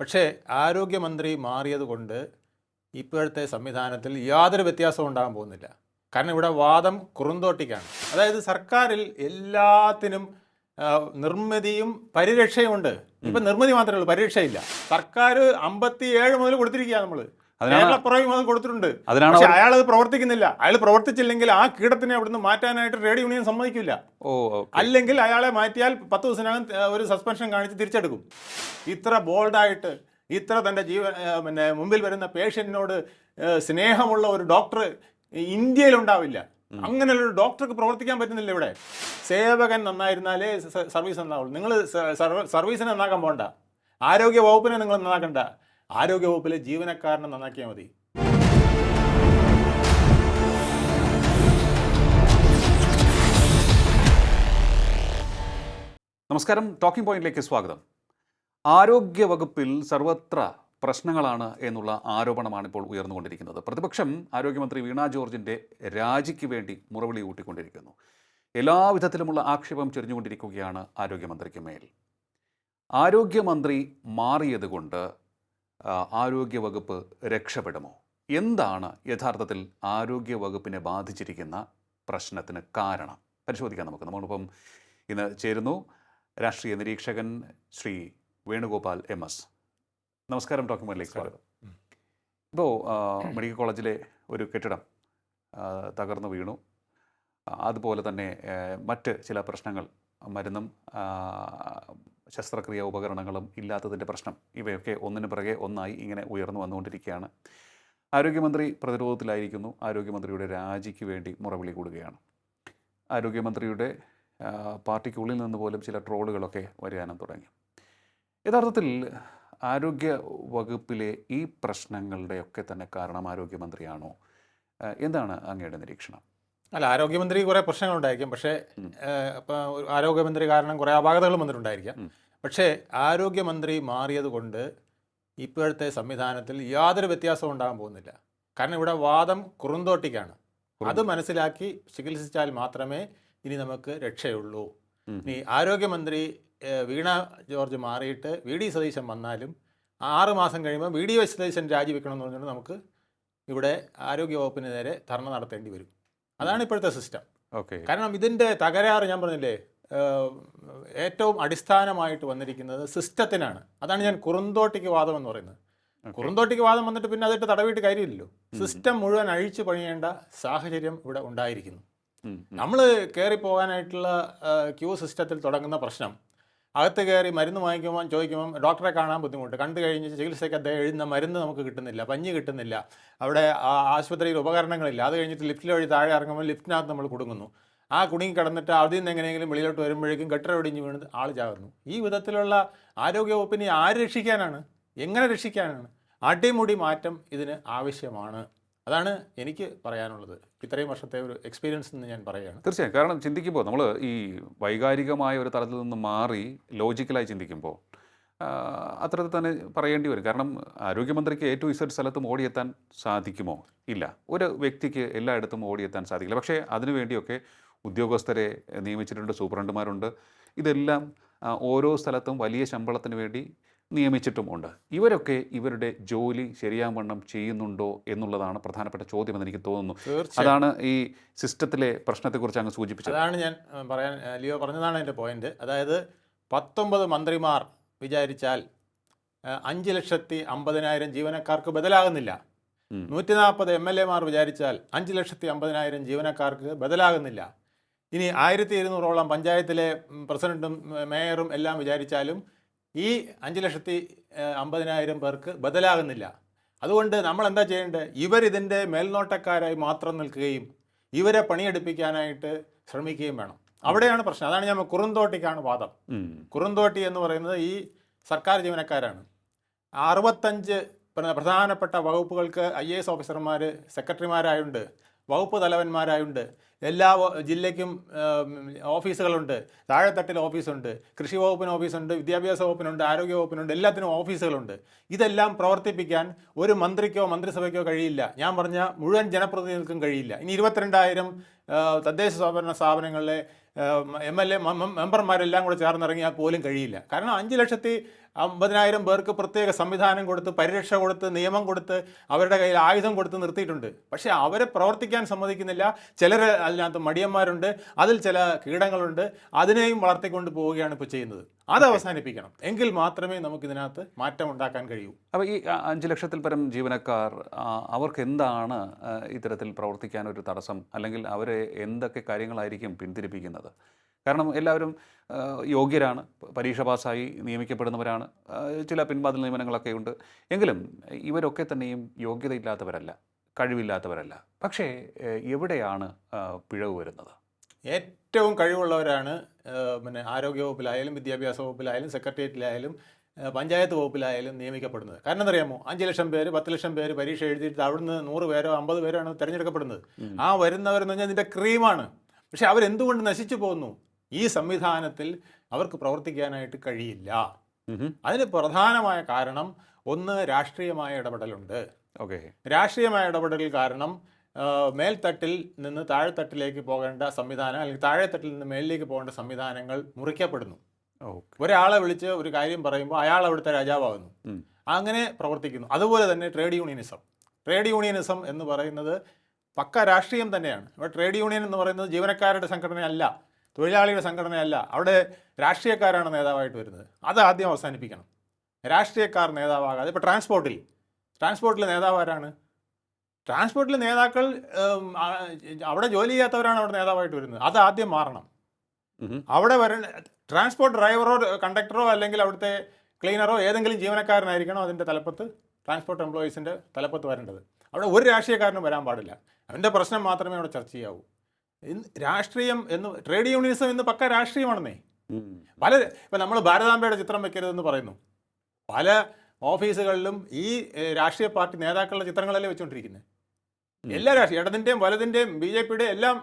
പക്ഷേ ആരോഗ്യമന്ത്രി മാറിയതുകൊണ്ട് ഇപ്പോഴത്തെ സംവിധാനത്തിൽ യാതൊരു വ്യത്യാസവും ഉണ്ടാകാൻ പോകുന്നില്ല. കാരണം ഇവിടെ വാദം കുറുന്തോട്ടിക്കാണ്. അതായത് സർക്കാരിൽ എല്ലാത്തിനും നിർമ്മിതിയും പരിരക്ഷയും ഉണ്ട് ഇപ്പം നിർമ്മിതി മാത്രമേ ഉള്ളൂ പരിരക്ഷയില്ല. സർക്കാർ അമ്പത്തി ഏഴ് മുതൽ കൊടുത്തിരിക്കുക നമ്മൾ കൊടുത്തിട്ടുണ്ട്. അതിനാണ് പക്ഷെ അയാൾ അത് പ്രവർത്തിക്കുന്നില്ല. അയാൾ പ്രവർത്തിച്ചില്ലെങ്കിൽ ആ കീടത്തിനെ അവിടുന്ന് മാറ്റാനായിട്ട് ട്രേഡ് യൂണിയൻ സമ്മതിക്കില്ല. ഓ അല്ലെങ്കിൽ അയാളെ മാറ്റിയാൽ പത്ത് ദിവസത്തിനകം ഒരു സസ്പെൻഷൻ കാണിച്ച് തിരിച്ചെടുക്കും. ഇത്ര ബോൾഡായിട്ട് ഇത്ര തന്റെ ജീവൻ പിന്നെ മുമ്പിൽ വരുന്ന പേഷ്യന്റിനോട് സ്നേഹമുള്ള ഒരു ഡോക്ടർ ഇന്ത്യയിൽ ഉണ്ടാവില്ല അങ്ങനെയുള്ള ഒരു ഡോക്ടർക്ക് പ്രവർത്തിക്കാൻ പറ്റുന്നില്ല ഇവിടെ. സേവകൻ നന്നായിരുന്നാലേ സർവീസ് നന്നാവുള്ളൂ. നിങ്ങൾ സർവീസിനെ നന്നാക്കാൻ പോകണ്ട ആരോഗ്യ വകുപ്പിനെ നിങ്ങൾ നന്നാക്കണ്ട. ആരോഗ്യ വകുപ്പിലെ ജീവനക്കാരനെ നന്നാക്കിയാൽ മതി. നമസ്കാരം. ടോക്കിംഗ് പോയിന്റിലേക്ക് സ്വാഗതം. ആരോഗ്യ വകുപ്പിൽ സർവത്ര പ്രശ്നങ്ങളാണ് എന്നുള്ള ആരോപണമാണ് ഇപ്പോൾ ഉയർന്നുകൊണ്ടിരിക്കുന്നത്. പ്രതിപക്ഷം ആരോഗ്യമന്ത്രി വീണ ജോർജിന്റെ രാജിക്ക് വേണ്ടി മുറവിളി കൂട്ടിക്കൊണ്ടിരിക്കുന്നു എല്ലാവിധത്തിലുമുള്ള ആക്ഷേപം ചെറിഞ്ഞുകൊണ്ടിരിക്കുകയാണ് ആരോഗ്യമന്ത്രിക്ക് മേൽ. ആരോഗ്യമന്ത്രി മാറിയതുകൊണ്ട് ആരോഗ്യവകുപ്പ് രക്ഷപ്പെടുമോ? എന്താണ് യഥാർത്ഥത്തിൽ ആരോഗ്യവകുപ്പിനെ ബാധിച്ചിരിക്കുന്ന പ്രശ്നത്തിന് കാരണം? പരിശോധിക്കാം നമുക്ക്. നമ്മളിപ്പം ഇന്ന് ചേരുന്നു രാഷ്ട്രീയ നിരീക്ഷകൻ ശ്രീ വേണുഗോപാൽ എം എസ്. നമസ്കാരം ഡോക്യുമെന്റിലേക്ക് സ്വാഗതം ഇപ്പോൾ മെഡിക്കൽ കോളേജിലെ ഒരു കെട്ടിടം തകർന്നു വീണു. അതുപോലെ തന്നെ മറ്റ് ചില പ്രശ്നങ്ങൾ മരുന്നും ശസ്ത്രക്രിയ ഉപകരണങ്ങളും ഇല്ലാത്തതിന്റെ പ്രശ്നം. ഇവയൊക്കെ ഒന്നിനു പിറകെ ഒന്നായി ഇങ്ങനെ ഉയർന്നു വന്നുകൊണ്ടിരിക്കുകയാണ്. ആരോഗ്യമന്ത്രി പ്രതിരോധത്തിലായിരിക്കുന്നു. ആരോഗ്യമന്ത്രിയുടെ രാജിക്ക് വേണ്ടി മുറവിളി കൂടുകയാണ്. ആരോഗ്യമന്ത്രിയുടെ പാർട്ടിക്കുള്ളിൽ നിന്ന് പോലും ചില ട്രോളുകളൊക്കെ വരാനും തുടങ്ങി. യഥാർത്ഥത്തിൽ ആരോഗ്യ വകുപ്പിലെ ഈ പ്രശ്നങ്ങളുടെയൊക്കെ തന്നെ കാരണം ആരോഗ്യമന്ത്രിയാണോ? എന്താണ് അങ്ങയുടെ നിരീക്ഷണം? അല്ല ആരോഗ്യമന്ത്രി കുറേ പ്രശ്നങ്ങളുണ്ടായിരിക്കും പക്ഷേ ഉം. ഇപ്പം ആരോഗ്യമന്ത്രി കാരണം കുറേ അപാകതകളും വന്നിട്ടുണ്ടായിരിക്കാം. പക്ഷേ ആരോഗ്യമന്ത്രി മാറിയത് കൊണ്ട് ഇപ്പോഴത്തെ സംവിധാനത്തിൽ യാതൊരു വ്യത്യാസവും ഉണ്ടാകാൻ പോകുന്നില്ല. കാരണം ഇവിടെ വാദം കുറുന്തോട്ടിക്കാണ്. അത് മനസ്സിലാക്കി ചികിത്സിച്ചാൽ മാത്രമേ ഇനി നമുക്ക് രക്ഷയുള്ളൂ. ഇനി ആരോഗ്യമന്ത്രി വീണ ജോർജ് മാറിയിട്ട് വി ഡി സതീശൻ വന്നാലും ആറ് മാസം കഴിയുമ്പോൾ വി ഡി സതീശൻ രാജിവെക്കണം എന്ന് പറഞ്ഞുകൊണ്ട് നമുക്ക് ഇവിടെ ആരോഗ്യ വകുപ്പിന് നേരെ ധർണ നടത്തേണ്ടി വരും. അതാണ് ഇപ്പോഴത്തെ സിസ്റ്റം ഓക്കെ കാരണം ഇതിന്റെ തകരാറ് ഞാൻ പറഞ്ഞില്ലേ ഏറ്റവും അടിസ്ഥാനമായിട്ട് വന്നിരിക്കുന്നത് സിസ്റ്റത്തിനാണ്. അതാണ് ഞാൻ കുറുന്തോട്ടിക്ക് വാദം എന്ന് പറയുന്നത്. കുറുന്തോട്ടിക്ക് വാദം വന്നിട്ട് പിന്നെ അതിട്ട് തടവിട്ട് കാര്യമില്ലല്ലോ. സിസ്റ്റം മുഴുവൻ അഴിച്ചു പണിയേണ്ട സാഹചര്യം ഇവിടെ ഉണ്ടായിരിക്കുന്നു. നമ്മൾ കയറി പോകാനായിട്ടുള്ള ക്യൂ സിസ്റ്റത്തിൽ തുടങ്ങുന്ന പ്രശ്നം അകത്ത് കയറി മരുന്ന് വാങ്ങിക്കുമ്പോൾ ചോദിക്കുമ്പം ഡോക്ടറെ കാണാൻ ബുദ്ധിമുട്ട്. കണ്ടു കഴിഞ്ഞ് ചികിത്സയ്ക്ക് അദ്ദേഹം എഴുന്ന മരുന്ന് നമുക്ക് കിട്ടുന്നില്ല പഞ്ഞ് കിട്ടുന്നില്ല. അവിടെ ആ ആശുപത്രിയിൽ ഉപകരണങ്ങളില്ല. അത് കഴിഞ്ഞിട്ട് ലിഫ്റ്റിൽ വഴി താഴെ ഇറങ്ങുമ്പോൾ ലിഫ്റ്റിനകത്ത് നമ്മൾ കുടുങ്ങുന്നു. ആ കുടുങ്ങി കിടന്നിട്ട് അതിൽ നിന്ന് എങ്ങനെയെങ്കിലും വെളിയിലോട്ട് വരുമ്പോഴേക്കും കെട്ടിട വെടിഞ്ഞ് വീണ് ആൾ ചാകുന്നു. ഈ വിധത്തിലുള്ള ആരോഗ്യവകുപ്പിനെ ആര് രക്ഷിക്കാനാണ്? എങ്ങനെ രക്ഷിക്കാനാണ്? അടിമുടി മാറ്റം ഇതിന് ആവശ്യമാണ്. അതാണ് എനിക്ക് പറയാനുള്ളത്. ഇത്രയും വർഷത്തെ ഒരു എക്സ്പീരിയൻസ് എന്ന് ഞാൻ പറയുകയാണ്. തീർച്ചയായും. കാരണം ചിന്തിക്കുമ്പോൾ നമ്മൾ ഈ വൈകാരികമായ ഒരു തലത്തിൽ നിന്ന് മാറി ലോജിക്കലായി ചിന്തിക്കുമ്പോൾ അത്രത്തിൽ തന്നെ പറയേണ്ടി വരും. കാരണം ആരോഗ്യമന്ത്രിക്ക് ഏറ്റവും ഇസഡ് സ്ഥലത്തും ഓടിയെത്താൻ സാധിക്കുമോ? ഇല്ല. ഒരു വ്യക്തിക്ക് എല്ലായിടത്തും ഓടിയെത്താൻ സാധിക്കില്ല. പക്ഷേ അതിനുവേണ്ടിയൊക്കെ ഉദ്യോഗസ്ഥരെ നിയമിച്ചിട്ടുണ്ട് സൂപ്രണ്ടുമാരുണ്ട്. ഇതെല്ലാം ഓരോ സ്ഥലത്തും വലിയ ശമ്പളത്തിന് വേണ്ടി നിയമിച്ചിട്ടും ഉണ്ട് ഇവരൊക്കെ ഇവരുടെ ജോലി ശരിയാവണ്ണം ചെയ്യുന്നുണ്ടോ എന്നുള്ളതാണ് പ്രധാനപ്പെട്ട ചോദ്യമെന്ന് എനിക്ക് തോന്നുന്നു. അതാണ് ഈ സിസ്റ്റത്തിലെ പ്രശ്നത്തെക്കുറിച്ച് അങ്ങ് സൂചിപ്പിച്ചത്. അതാണ് ഞാൻ പറയാൻ ലിയോ പറഞ്ഞതാണ് എന്റെ പോയിന്റ്. അതായത് പത്തൊമ്പത് മന്ത്രിമാർ വിചാരിച്ചാൽ അഞ്ച് ലക്ഷത്തി അമ്പതിനായിരം ജീവനക്കാർക്ക് ബദലാകുന്നില്ല. നൂറ്റി നാൽപ്പത് എം എൽ എമാർ വിചാരിച്ചാൽ അഞ്ച് ലക്ഷത്തി അമ്പതിനായിരം ജീവനക്കാർക്ക് ബദലാകുന്നില്ല. ഇനി ആയിരത്തി ഇരുന്നൂറോളം പഞ്ചായത്തിലെ പ്രസിഡന്റും മേയറും എല്ലാം വിചാരിച്ചാലും ഈ അഞ്ച് ലക്ഷത്തി അമ്പതിനായിരം പേർക്ക് ബദലാകുന്നില്ല. അതുകൊണ്ട് നമ്മൾ എന്താ ചെയ്യേണ്ടത്? ഇവരിതിന്റെ മേൽനോട്ടക്കാരായി മാത്രം നിൽക്കുകയും ഇവരെ പണിയെടുപ്പിക്കാനായിട്ട് ശ്രമിക്കുകയും വേണം. അവിടെയാണ് പ്രശ്നം. അതാണ് ഞാൻ കുറുന്തോട്ടിക്കാണ് വാദം. കുറുന്തോട്ടി എന്ന് പറയുന്നത് ഈ സർക്കാർ ജീവനക്കാരാണ്. അറുപത്തഞ്ച് പ്ര- പ്രധാനപ്പെട്ട വകുപ്പുകൾക്ക് ഐ എ എസ് ഓഫീസർമാർ സെക്രട്ടറിമാരായുണ്ട്. വകുപ്പ് തലവന്മാരായുണ്ട്. എല്ലാ ജില്ലയ്ക്കും ഓഫീസുകളുണ്ട്. താഴെത്തട്ടിൽ ഓഫീസുണ്ട്. കൃഷി വകുപ്പിന് ഓഫീസുണ്ട്. വിദ്യാഭ്യാസ വകുപ്പിനുണ്ട്. ആരോഗ്യ വകുപ്പിനുണ്ട്. എല്ലാത്തിനും ഓഫീസുകളുണ്ട്. ഇതെല്ലാം പ്രവർത്തിപ്പിക്കാൻ ഒരു മന്ത്രിക്കോ മന്ത്രിസഭയ്ക്കോ കഴിയില്ല. ഞാൻ പറഞ്ഞ മുഴുവൻ ജനപ്രതിനിധികൾക്കും കഴിയില്ല. ഇനി ഇരുപത്തിരണ്ടായിരം തദ്ദേശ സ്വയംഭരണ സ്ഥാപനങ്ങളിലെ എം എൽ എ മെമ്പർമാരെല്ലാം കൂടെ ചേർന്നിറങ്ങിയാൽ പോലും കഴിയില്ല. കാരണം അഞ്ച് ലക്ഷത്തി അമ്പതിനായിരം പേർക്ക് പ്രത്യേക സംവിധാനം കൊടുത്ത് പരിരക്ഷ കൊടുത്ത് നിയമം കൊടുത്ത് അവരുടെ കയ്യിൽ ആയുധം കൊടുത്ത് നിർത്തിയിട്ടുണ്ട്. പക്ഷേ അവരെ പ്രവർത്തിക്കാൻ സമ്മതിക്കുന്നില്ല. ചിലർ അതിനകത്ത് മടിയന്മാരുണ്ട്. അതിൽ ചില കീടങ്ങളുണ്ട്. അതിനെയും വളർത്തിക്കൊണ്ട് പോവുകയാണ് ഇപ്പോൾ ചെയ്യുന്നത്. അത് അവസാനിപ്പിക്കണം. എങ്കിൽ മാത്രമേ നമുക്ക് ഇതിനകത്ത് മാറ്റം ഉണ്ടാക്കാൻ കഴിയൂ. അപ്പോൾ ഈ അഞ്ച് ലക്ഷത്തിൽ പരം ജീവനക്കാർ അവർക്ക് എന്താണ് ഇത്തരത്തിൽ പ്രവർത്തിക്കാൻ ഒരു തടസ്സം? അല്ലെങ്കിൽ അവരെ എന്തൊക്കെ കാര്യങ്ങളായിരിക്കും പിന്തിരിപ്പിക്കുന്നത്? കാരണം എല്ലാവരും യോഗ്യരാണ്. പരീക്ഷ പാസ്സായി നിയമിക്കപ്പെടുന്നവരാണ്. ചില പിൻവാതിൽ നിയമനങ്ങളൊക്കെ ഉണ്ട്. എങ്കിലും ഇവരൊക്കെ തന്നെയും യോഗ്യതയില്ലാത്തവരല്ല കഴിവില്ലാത്തവരല്ല. പക്ഷേ എവിടെയാണ് പിഴവ് വരുന്നത്? ഏറ്റവും കഴിവുള്ളവരാണ് പിന്നെ ആരോഗ്യവകുപ്പിലായാലും വിദ്യാഭ്യാസ വകുപ്പിലായാലും സെക്രട്ടേറിയറ്റിലായാലും പഞ്ചായത്ത് വകുപ്പിലായാലും നിയമിക്കപ്പെടുന്നത്. കാരണം എന്തറിയാമോ? അഞ്ച് ലക്ഷം പേര് പത്ത് ലക്ഷം പേര് പരീക്ഷ എഴുതിയിട്ട് അവിടുന്ന് നൂറ് പേരോ അമ്പത് പേരോ ആണ് തിരഞ്ഞെടുക്കപ്പെടുന്നത്. ആ വരുന്നവരെന്ന് പറഞ്ഞാൽ ഇതിന്റെ ക്രീമാണ്. പക്ഷെ അവരെന്തുകൊണ്ട് നശിച്ചു പോകുന്നു? ഈ സംവിധാനത്തിൽ അവർക്ക് പ്രവർത്തിക്കാനായിട്ട് കഴിയില്ല. അതിന് പ്രധാനമായ കാരണം ഒന്ന് രാഷ്ട്രീയമായ ഇടപെടലുണ്ട്. ഓക്കെ. രാഷ്ട്രീയമായ ഇടപെടൽ കാരണം മേൽത്തട്ടിൽ നിന്ന് താഴെത്തട്ടിലേക്ക് പോകേണ്ട സംവിധാനം അല്ലെങ്കിൽ താഴെത്തട്ടിൽ നിന്ന് മേലിലേക്ക് പോകേണ്ട സംവിധാനങ്ങൾ മുറിക്കപ്പെടുന്നു. ഒരാളെ വിളിച്ച് ഒരു കാര്യം പറയുമ്പോൾ അയാൾ അവിടുത്തെ രാജാവാകുന്നു. അങ്ങനെ പ്രവർത്തിക്കുന്നു. അതുപോലെ തന്നെ ട്രേഡ് യൂണിയനിസം. ട്രേഡ് യൂണിയനിസം എന്ന് പറയുന്നത് പക്ക രാഷ്ട്രീയം തന്നെയാണ്. ഇപ്പോൾ ട്രേഡ് യൂണിയൻ എന്ന് പറയുന്നത് ജീവനക്കാരുടെ സംഘടനയല്ല. തൊഴിലാളിയുടെ സംഘടനയല്ല അവിടെ രാഷ്ട്രീയക്കാരാണ് നേതാവായിട്ട് വരുന്നത്. അത് ആദ്യം അവസാനിപ്പിക്കണം. രാഷ്ട്രീയക്കാർ നേതാവാകാതെ ഇപ്പോൾ ട്രാൻസ്പോർട്ടിൽ. ട്രാൻസ്പോർട്ടിലെ നേതാവ് ആരാണ് ട്രാൻസ്പോർട്ടിലെ നേതാക്കൾ അവിടെ ജോലി ചെയ്യാത്തവരാണ് അവിടെ നേതാവായിട്ട് വരുന്നത്. അത് ആദ്യം മാറണം. അവിടെ വര ട്രാൻസ്പോർട്ട് ഡ്രൈവറോ കണ്ടക്ടറോ അല്ലെങ്കിൽ അവിടുത്തെ ക്ലീനറോ ഏതെങ്കിലും ജീവനക്കാരനായിരിക്കണം അതിന്റെ തലപ്പത്ത്? ട്രാൻസ്പോർട്ട് എംപ്ലോയീസിന്റെ തലപ്പത്ത് വരേണ്ടത്. അവിടെ ഒരു രാഷ്ട്രീയക്കാരനും വരാൻ പാടില്ല. അവന്റെ പ്രശ്നം മാത്രമേ അവിടെ ചർച്ച ചെയ്യാവൂ. രാഷ്ട്രീയം എന്ന് ട്രേഡ് യൂണിയനിസം എന്ന് പക്ക രാഷ്ട്രീയമാണെന്നേ. പല ഇപ്പം നമ്മൾ ഭാരതാംബയുടെ ചിത്രം വെക്കരുതെന്ന് പറയുന്നു. പല ഓഫീസുകളിലും ഈ രാഷ്ട്രീയ പാർട്ടി നേതാക്കളുടെ ചിത്രങ്ങളല്ലേ വെച്ചുകൊണ്ടിരിക്കുന്നത് എല്ലാ രാഷ്ട്രീയ ഇടതിന്റെയും വലതിന്റെയും ബി ജെ പിയുടെ എല്ലാം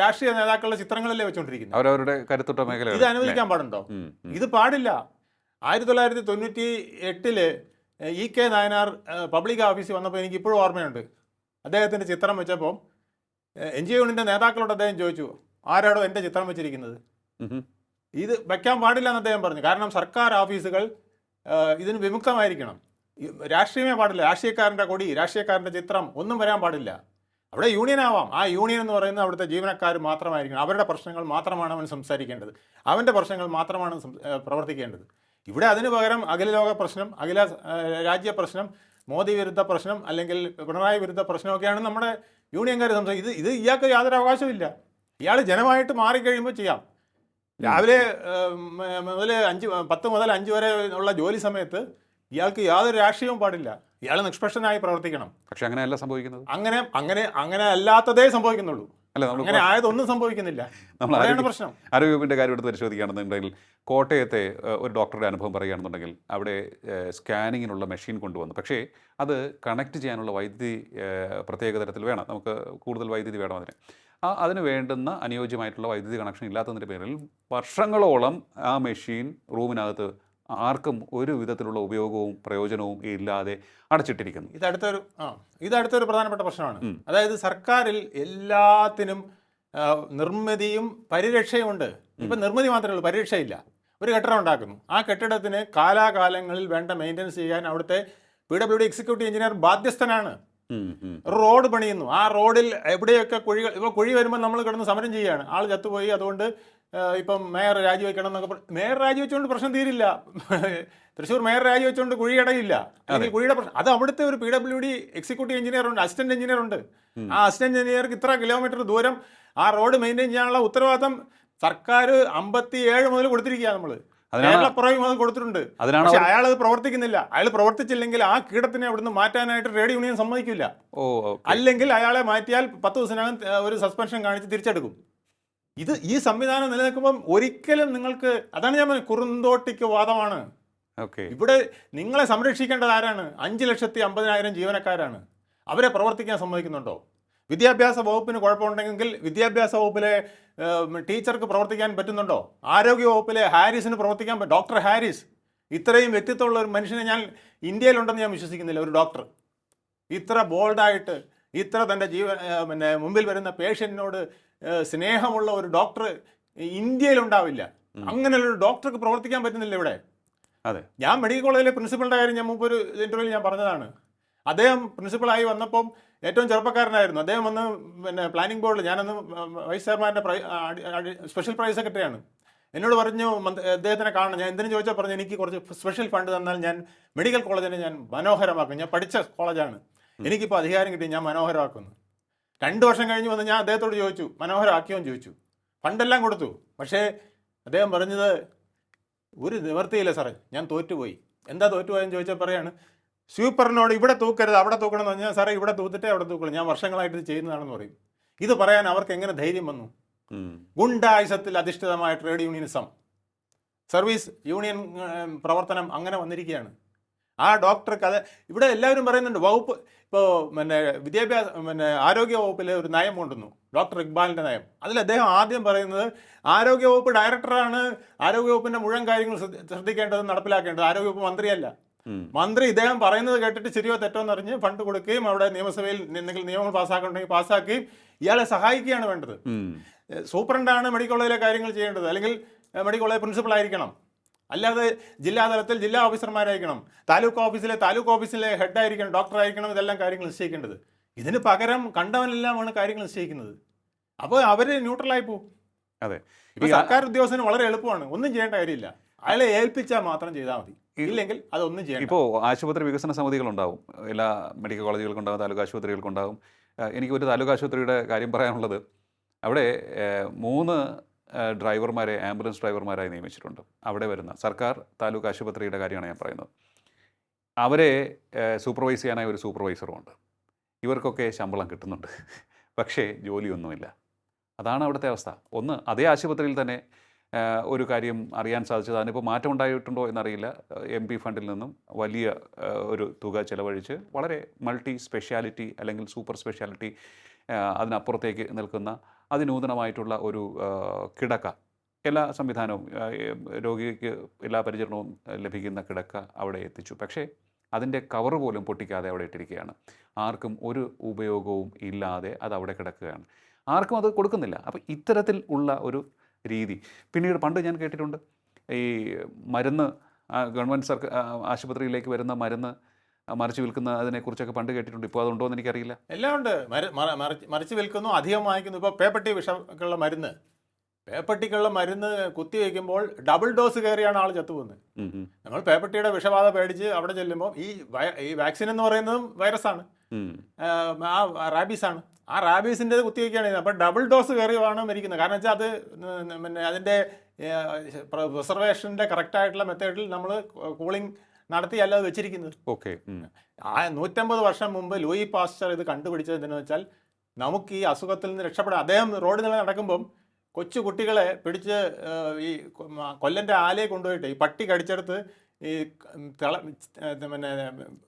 രാഷ്ട്രീയ നേതാക്കളുടെ ചിത്രങ്ങളല്ലേ വെച്ചുകൊണ്ടിരിക്കുന്നത് അവരവരുടെ കരുത്തുറ്റ മേഖല ഇത് അനുവദിക്കാൻ പാടുണ്ടോ? ഇത് പാടില്ല. ആയിരത്തി തൊള്ളായിരത്തി തൊണ്ണൂറ്റി എട്ടിൽ ഇ കെ നായനാർ പബ്ലിക് ഓഫീസിൽ വന്നപ്പോൾ എനിക്ക് ഇപ്പോഴും ഓർമ്മയുണ്ട്. അദ്ദേഹത്തിന്റെ ചിത്രം വെച്ചപ്പോൾ എൻ ജി യൂണിന്റെ നേതാക്കളോട് അദ്ദേഹം ചോദിച്ചു ആരാടോ എന്റെ ചിത്രം വെച്ചിരിക്കുന്നത്? ഇത് വെക്കാൻ പാടില്ല എന്ന് അദ്ദേഹം പറഞ്ഞു. കാരണം സർക്കാർ ഓഫീസുകൾ ഇതിന് വിമുക്തമായിരിക്കണം. രാഷ്ട്രീയമേ പാടില്ല. രാഷ്ട്രീയക്കാരന്റെ കൊടി രാഷ്ട്രീയക്കാരന്റെ ചിത്രം ഒന്നും വരാൻ പാടില്ല. അവിടെ യൂണിയൻ ആവാം. ആ യൂണിയൻ എന്ന് പറയുന്നത് അവിടുത്തെ ജീവനക്കാർ മാത്രമായിരിക്കണം. അവരുടെ പ്രശ്നങ്ങൾ മാത്രമാണ് അവൻ സംസാരിക്കേണ്ടത്. അവന്റെ പ്രശ്നങ്ങൾ മാത്രമാണ് പ്രവർത്തിക്കേണ്ടത്. ഇവിടെ അതിനു പകരം അഖില ലോക പ്രശ്നം അഖില രാജ്യ പ്രശ്നം മോദി വിരുദ്ധ പ്രശ്നം അല്ലെങ്കിൽ പിണറായി വിരുദ്ധ പ്രശ്നമൊക്കെയാണ് നമ്മുടെ യൂണിയൻകാർ സംസാരിക്കും ഇത് ഇത് ഇയാൾക്ക് യാതൊരു അവകാശമില്ല ഇയാൾ ജനമായിട്ട് മാറിക്കഴിയുമ്പോൾ ചെയ്യാം. രാവിലെ മുതൽ അഞ്ച് പത്ത് മുതൽ അഞ്ച് വരെ ഉള്ള ജോലി സമയത്ത് ഇയാൾക്ക് യാതൊരു രാഷ്ട്രീയവും പാടില്ല. ഇയാൾ നിഷ്പക്ഷനായി പ്രവർത്തിക്കണം. പക്ഷെ അങ്ങനെയല്ല സംഭവിക്കുന്നത്. അങ്ങനെ അങ്ങനെ അങ്ങനെ അല്ലാത്തതേ സംഭവിക്കുന്നുള്ളൂ. അല്ല നമ്മൾ ആയതൊന്നും സംഭവിക്കുന്നില്ല. നമ്മൾ പ്രശ്നം. ആരോഗ്യവകുപ്പിന്റെ കാര്യം എടുത്ത് പരിശോധിക്കുകയാണെന്നുണ്ടെങ്കിൽ കോട്ടയത്തെ ഒരു ഡോക്ടറുടെ അനുഭവം പറയുകയാണെന്നുണ്ടെങ്കിൽ അവിടെ സ്കാനിങ്ങിനുള്ള മെഷീൻ കൊണ്ടുവന്നു. പക്ഷേ അത് കണക്ട് ചെയ്യാനുള്ള വൈദ്യുതി പ്രത്യേക തരത്തിൽ വേണം. നമുക്ക് കൂടുതൽ വൈദ്യുതി വേണം അതിന്. ആ അതിന് വേണ്ടുന്ന അനുയോജ്യമായിട്ടുള്ള വൈദ്യുതി കണക്ഷൻ ഇല്ലാത്തതിന്റെ പേരിൽ വർഷങ്ങളോളം ആ മെഷീൻ റൂമിനകത്ത് ആർക്കും ഒരു വിധത്തിലുള്ള ഉപയോഗവും പ്രയോജനവും ഇല്ലാതെ അടച്ചിട്ടിരിക്കുന്നു. ഇത് അടുത്തൊരു ആ ഇത് അടുത്തൊരു പ്രധാനപ്പെട്ട പ്രശ്നമാണ്. അതായത് സർക്കാരിൽ എല്ലാത്തിനും നിർമ്മിതിയും പരിരക്ഷയും ഉണ്ട്. ഇപ്പം നിർമ്മിതി മാത്രമേ ഉള്ളൂ പരിരക്ഷയില്ല. ഒരു കെട്ടിടം ഉണ്ടാക്കുന്നു. ആ കെട്ടിടത്തിന് കാലാകാലങ്ങളിൽ വേണ്ട മെയിന്റനൻസ് ചെയ്യാൻ അവിടുത്തെ P W D executive engineer ബാധ്യസ്ഥനാണ്. Road പണിയുന്നു. ആ റോഡിൽ എവിടെയൊക്കെ കുഴികൾ ഇപ്പോൾ കുഴി വരുമ്പോൾ നമ്മൾ കിടന്ന് സമരം ചെയ്യുകയാണ്. ആൾ ചത്തുപോയി അതുകൊണ്ട് ഇപ്പം മേയർ രാജിവെക്കണം എന്നൊക്കെ മേയർ രാജിവെച്ചുകൊണ്ട് പ്രശ്നം തീരില്ല. തൃശ്ശൂർ മേയർ രാജിവെച്ചുകൊണ്ട് കുഴി അടയില്ല അല്ലെങ്കിൽ കുഴിയുടെ പ്രശ്നം അത് അവിടുത്തെ ഒരു P W D executive engineer ഉണ്ട് അസിസ്റ്റന്റ് എഞ്ചിനീയർ ഉണ്ട്. ആ അസിസ്റ്റന്റ് എഞ്ചിനീയർക്ക് ഇത്ര കിലോമീറ്റർ ദൂരം ആ റോഡ് മെയിന്റെയിൻ ചെയ്യാനുള്ള ഉത്തരവാദിത്തം സർക്കാർ അമ്പത്തി ഏഴ് മുതൽ കൊടുത്തിരിക്കുക നമ്മൾ അതിനാണ് അത് കൊടുത്തിട്ടുണ്ട്. പക്ഷെ അയാൾ അത് പ്രവർത്തിക്കുന്നില്ല. അയാൾ പ്രവർത്തിച്ചില്ലെങ്കിൽ ആ കീടത്തിനെ അവിടുന്ന് മാറ്റാനായിട്ട് ട്രേഡ് യൂണിയൻ സമ്മതിക്കില്ല. ഓ അല്ലെങ്കിൽ അയാളെ മാറ്റിയാൽ പത്ത് ദിവസത്തിനകം ഒരു സസ്പെൻഷൻ കാണിച്ച് തിരിച്ചെടുക്കും. ഇത് ഈ സംവിധാനം നിലനിൽക്കുമ്പം ഒരിക്കലും നിങ്ങൾക്ക് അതാണ് ഞാൻ പറഞ്ഞത് കുറുന്തോട്ടിക്ക് വാദമാണ്. ഓക്കെ. ഇവിടെ നിങ്ങളെ സംരക്ഷിക്കേണ്ടത് ആരാണ്? അഞ്ച് ലക്ഷത്തി അമ്പതിനായിരം ജീവനക്കാരാണ്. അവരെ പ്രവർത്തിക്കാൻ സമ്മതിക്കുന്നുണ്ടോ? വിദ്യാഭ്യാസ വകുപ്പിന് കുഴപ്പമുണ്ടെങ്കിൽ വിദ്യാഭ്യാസ വകുപ്പിലെ ടീച്ചർക്ക് പ്രവർത്തിക്കാൻ പറ്റുന്നുണ്ടോ? ആരോഗ്യ വകുപ്പിലെ ഹാരിസിന് പ്രവർത്തിക്കാൻ പറ്റും ഡോക്ടർ ഹാരിസ്. ഇത്രയും വ്യക്തിത്വമുള്ള ഒരു മനുഷ്യനെ ഞാൻ ഇന്ത്യയിലുണ്ടെന്ന് ഞാൻ വിശ്വസിക്കുന്നില്ല ഒരു ഡോക്ടർ. ഇത്ര ബോൾഡായിട്ട് ഇത്ര തന്റെ ജീവൻ പിന്നെ മുമ്പിൽ വരുന്ന പേഷ്യന്റിനോട് സ്നേഹമുള്ള ഒരു ഡോക്ടർ ഇന്ത്യയിൽ ഉണ്ടാവില്ല അങ്ങനെയുള്ള ഒരു ഡോക്ടർക്ക് പ്രവർത്തിക്കാൻ പറ്റുന്നില്ല ഇവിടെ. അതെ. ഞാൻ മെഡിക്കൽ കോളേജിലെ പ്രിൻസിപ്പളിന്റെ കാര്യം ഞാൻ മുമ്പ് ഒരു ഇന്റർവ്യൂവിൽ ഞാൻ പറഞ്ഞതാണ്. അദ്ദേഹം പ്രിൻസിപ്പളായി വന്നപ്പം ഏറ്റവും ചെറുപ്പക്കാരനായിരുന്നു. അദ്ദേഹം വന്ന് പിന്നെ പ്ലാനിംഗ് ബോർഡിൽ ഞാനന്ന് വൈസ് ചെയർമാന്റെ സ്പെഷ്യൽ പ്രൈസ് സെക്രട്ടറിയാണ്. എന്നോട് പറഞ്ഞു അദ്ദേഹത്തിനെ കാണണം. ഞാൻ എന്തിനു ചോദിച്ചാൽ പറഞ്ഞു എനിക്ക് കുറച്ച് സ്പെഷ്യൽ ഫണ്ട് തന്നാൽ ഞാൻ മെഡിക്കൽ കോളേജിനെ ഞാൻ മനോഹരമാക്കും. ഞാൻ പഠിച്ച കോളേജാണ്. എനിക്കിപ്പോൾ അധികാരം കിട്ടി ഞാൻ മനോഹരമാക്കുന്നു. രണ്ട് വർഷം കഴിഞ്ഞ് വന്ന് ഞാൻ അദ്ദേഹത്തോട് ചോദിച്ചു മനോഹരമാക്കിയോ ചോദിച്ചു. ഫണ്ടെല്ലാം കൊടുത്തു. പക്ഷേ അദ്ദേഹം പറഞ്ഞത് ഒരു നിവർത്തിയില്ല സാറേ ഞാൻ തോറ്റുപോയി. എന്താ തോറ്റുപോയെന്ന് ചോദിച്ചാൽ പറയാണ് സ്വീപ്പറിനോട് ഇവിടെ തൂക്കരുത് അവിടെ തൂക്കണം എന്ന് പറഞ്ഞാൽ സാറേ ഇവിടെ തൂത്തിട്ടേ അവിടെ തൂക്കണം ഞാൻ വർഷങ്ങളായിട്ട് ഇത് ചെയ്യുന്നതാണെന്ന് പറയും. ഇത് പറയാൻ അവർക്ക് എങ്ങനെ ധൈര്യം വന്നു. ഗുണ്ടായുസത്തിൽ അധിഷ്ഠിതമായ ട്രേഡ് യൂണിയനിസം സർവീസ് യൂണിയൻ പ്രവർത്തനം അങ്ങനെ വന്നിരിക്കുകയാണ്. ആ ഡോക്ടർക്ക് അത് ഇവിടെ എല്ലാവരും പറയുന്നുണ്ട് വകുപ്പ് ഇപ്പോൾ പിന്നെ വിദ്യാഭ്യാസ പിന്നെ ആരോഗ്യ വകുപ്പിലെ ഒരു നയം കൊണ്ടുവന്നു. ഡോക്ടർ ഇക്ബാലിന്റെ നയം. അതിൽ അദ്ദേഹം ആദ്യം പറയുന്നത് ആരോഗ്യവകുപ്പ് ഡയറക്ടറാണ് ആരോഗ്യവകുപ്പിന്റെ മുഴുവൻ കാര്യങ്ങൾ ശ്രദ്ധ- ശ്രദ്ധിക്കേണ്ടത് നടപ്പിലാക്കേണ്ടത്. ആരോഗ്യവകുപ്പ് മന്ത്രിയല്ല. മന്ത്രി ഇദ്ദേഹം പറയുന്നത് കേട്ടിട്ട് ശരിയോ തെറ്റോ എന്നറിഞ്ഞ് ഫണ്ട് കൊടുക്കുകയും അവിടെ നിയമസഭയിൽ എന്തെങ്കിലും നിയമങ്ങൾ പാസ്സാക്കണമെങ്കിൽ പാസ്സാക്കുകയും ഇയാളെ സഹായിക്കുകയാണ് വേണ്ടത്. സൂപ്രണ്ടാണ് മെഡിക്കൽ കോളേജിലെ കാര്യങ്ങൾ ചെയ്യേണ്ടത്. അല്ലെങ്കിൽ മെഡിക്കൽ കോളേജ് പ്രിൻസിപ്പൾ ആയിരിക്കണം അല്ലാതെ ജില്ലാ തലത്തിൽ ജില്ലാ ഓഫീസർമാരായിരിക്കണം താലൂക്ക് ഓഫീസിലെ താലൂക്ക് ഓഫീസിലെ ഹെഡായിരിക്കണം ഡോക്ടർ ആയിരിക്കണം ഇതെല്ലാം കാര്യങ്ങൾ നിശ്ചയിക്കേണ്ടത്. ഇതിന് പകരം കണ്ടവനെല്ലാമാണ് കാര്യങ്ങൾ നിശ്ചയിക്കുന്നത്. അപ്പോൾ അവർ ന്യൂട്രലായി പോകും അതെ. സർക്കാർ ഉദ്യോഗസ്ഥന് വളരെ എളുപ്പമാണ്. ഒന്നും ചെയ്യേണ്ട കാര്യമില്ല. അയാളെ ഏൽപ്പിച്ചാൽ മാത്രം ചെയ്താൽ മതി. ഇല്ലെങ്കിൽ അതൊന്നും ചെയ്യണം ഇപ്പോൾ ആശുപത്രി വികസന സമിതികളുണ്ടാവും. എല്ലാ മെഡിക്കൽ കോളേജുകൾക്കുണ്ടാകും താലൂക്ക് ആശുപത്രികൾക്കുണ്ടാകും എനിക്ക് ഒരു താലൂക്ക് ആശുപത്രിയുടെ കാര്യം പറയാനുള്ളത്. അവിടെ മൂന്ന് ഡ്രൈവർമാരെ ആംബുലൻസ് ഡ്രൈവർമാരായി നിയമിച്ചിട്ടുണ്ട്. അവിടെ വരുന്ന സർക്കാർ താലൂക്ക് ആശുപത്രിയുടെ കാര്യമാണ് ഞാൻ പറയുന്നത്. അവരെ സൂപ്പർവൈസ് ചെയ്യാനായി ഒരു സൂപ്പർവൈസറും ഉണ്ട്. ഇവർക്കൊക്കെ ശമ്പളം കിട്ടുന്നുണ്ട്. പക്ഷേ ജോലിയൊന്നുമില്ല. അതാണ് അവിടുത്തെ അവസ്ഥ. ഒന്ന് അതേ ആശുപത്രിയിൽ തന്നെ ഒരു കാര്യം അറിയാൻ സാധിച്ചത് അതിനിപ്പോൾ മാറ്റം ഉണ്ടായിട്ടുണ്ടോ എന്നറിയില്ല. എം പി ഫണ്ടിൽ നിന്നും വലിയ ഒരു തുക ചിലവഴിച്ച് വളരെ മൾട്ടി സ്പെഷ്യാലിറ്റി അല്ലെങ്കിൽ സൂപ്പർ സ്പെഷ്യാലിറ്റി അതിനപ്പുറത്തേക്ക് നിൽക്കുന്ന അതിനൂതനമായിട്ടുള്ള ഒരു കിടക്ക. എല്ലാ സംവിധാനവും രോഗിക്ക് എല്ലാ പരിചരണവും ലഭിക്കുന്ന കിടക്ക അവിടെ എത്തിച്ചു. പക്ഷേ അതിന്റെ കവർ പോലും പൊട്ടിക്കാതെ അവിടെ ഇട്ടിരിക്കുകയാണ്. ആർക്കും ഒരു ഉപയോഗവും ഇല്ലാതെ അത് അവിടെ കിടക്കുകയാണ്. ആർക്കും അത് കൊടുക്കുന്നില്ല. അപ്പോൾ ഇത്തരത്തിൽ ഉള്ള ഒരു രീതി. പിന്നീട് പണ്ട് ഞാൻ കേട്ടിട്ടുണ്ട് ഈ മരുന്ന് ഗവൺമെന്റ് സർക്കാർ ആശുപത്രിയിലേക്ക് വരുന്ന മരുന്ന് മറിച്ച് വിൽക്കുന്ന അതിനെക്കുറിച്ചൊക്കെ പണ്ട് കേട്ടിട്ടുണ്ട്. ഇപ്പോൾ അതുണ്ടോ എന്ന് എനിക്കറിയില്ല. എല്ലാം ഉണ്ട്. മറിച്ച് വിൽക്കുന്നു അധികം വാങ്ങിക്കുന്നു. ഇപ്പോൾ പേപ്പട്ടി വിഷമുള്ള മരുന്ന്. പേപ്പട്ടിക്കുള്ള മരുന്ന് കുത്തി വയ്ക്കുമ്പോൾ ഡബിൾ ഡോസ് കയറിയാണ് ആൾ ചത്തുപോകുന്നത്. നമ്മൾ പേപ്പട്ടിയുടെ വിഷബാധ പേടിച്ച് അവിടെ ചെല്ലുമ്പോൾ ഈ ഈ വാക്സിൻ എന്ന് പറയുന്നതും വൈറസാണ് ആണ്. ആ റാബീസ് ആണ്. ആ റാബീസിന്റെ കുത്തിവെക്കുകയാണ് ചെയ്യുന്നത്. അപ്പോൾ ഡബിൾ ഡോസ് കയറിയാണ് മരിക്കുന്നത്. കാരണം വെച്ചാൽ അത് പിന്നെ അതിന്റെ പ്രിസർവേഷന്റെ കറക്റ്റായിട്ടുള്ള മെത്തേഡിൽ നമ്മൾ കൂളിംഗ് നടത്തിയല്ല അത് വെച്ചിരിക്കുന്നത്. ഓക്കെ ആ നൂറ്റമ്പത് വർഷം മുമ്പ് ലൂയി പാസ്റ്റർ ഇത് കണ്ടുപിടിച്ചത് എന്തെന്ന് വെച്ചാൽ നമുക്ക് ഈ അസുഖത്തിൽ നിന്ന് രക്ഷപ്പെടാം അദ്ദേഹം റോഡിൽ നിന്ന് നടക്കുമ്പം കൊച്ചു കുട്ടികളെ പിടിച്ച് ഈ കൊല്ലന്റെ കൊല്ലന്റെ ആലയെ കൊണ്ടുപോയിട്ട് ഈ പട്ടി കടിച്ചെടുത്ത് ഈ തള പിന്നെ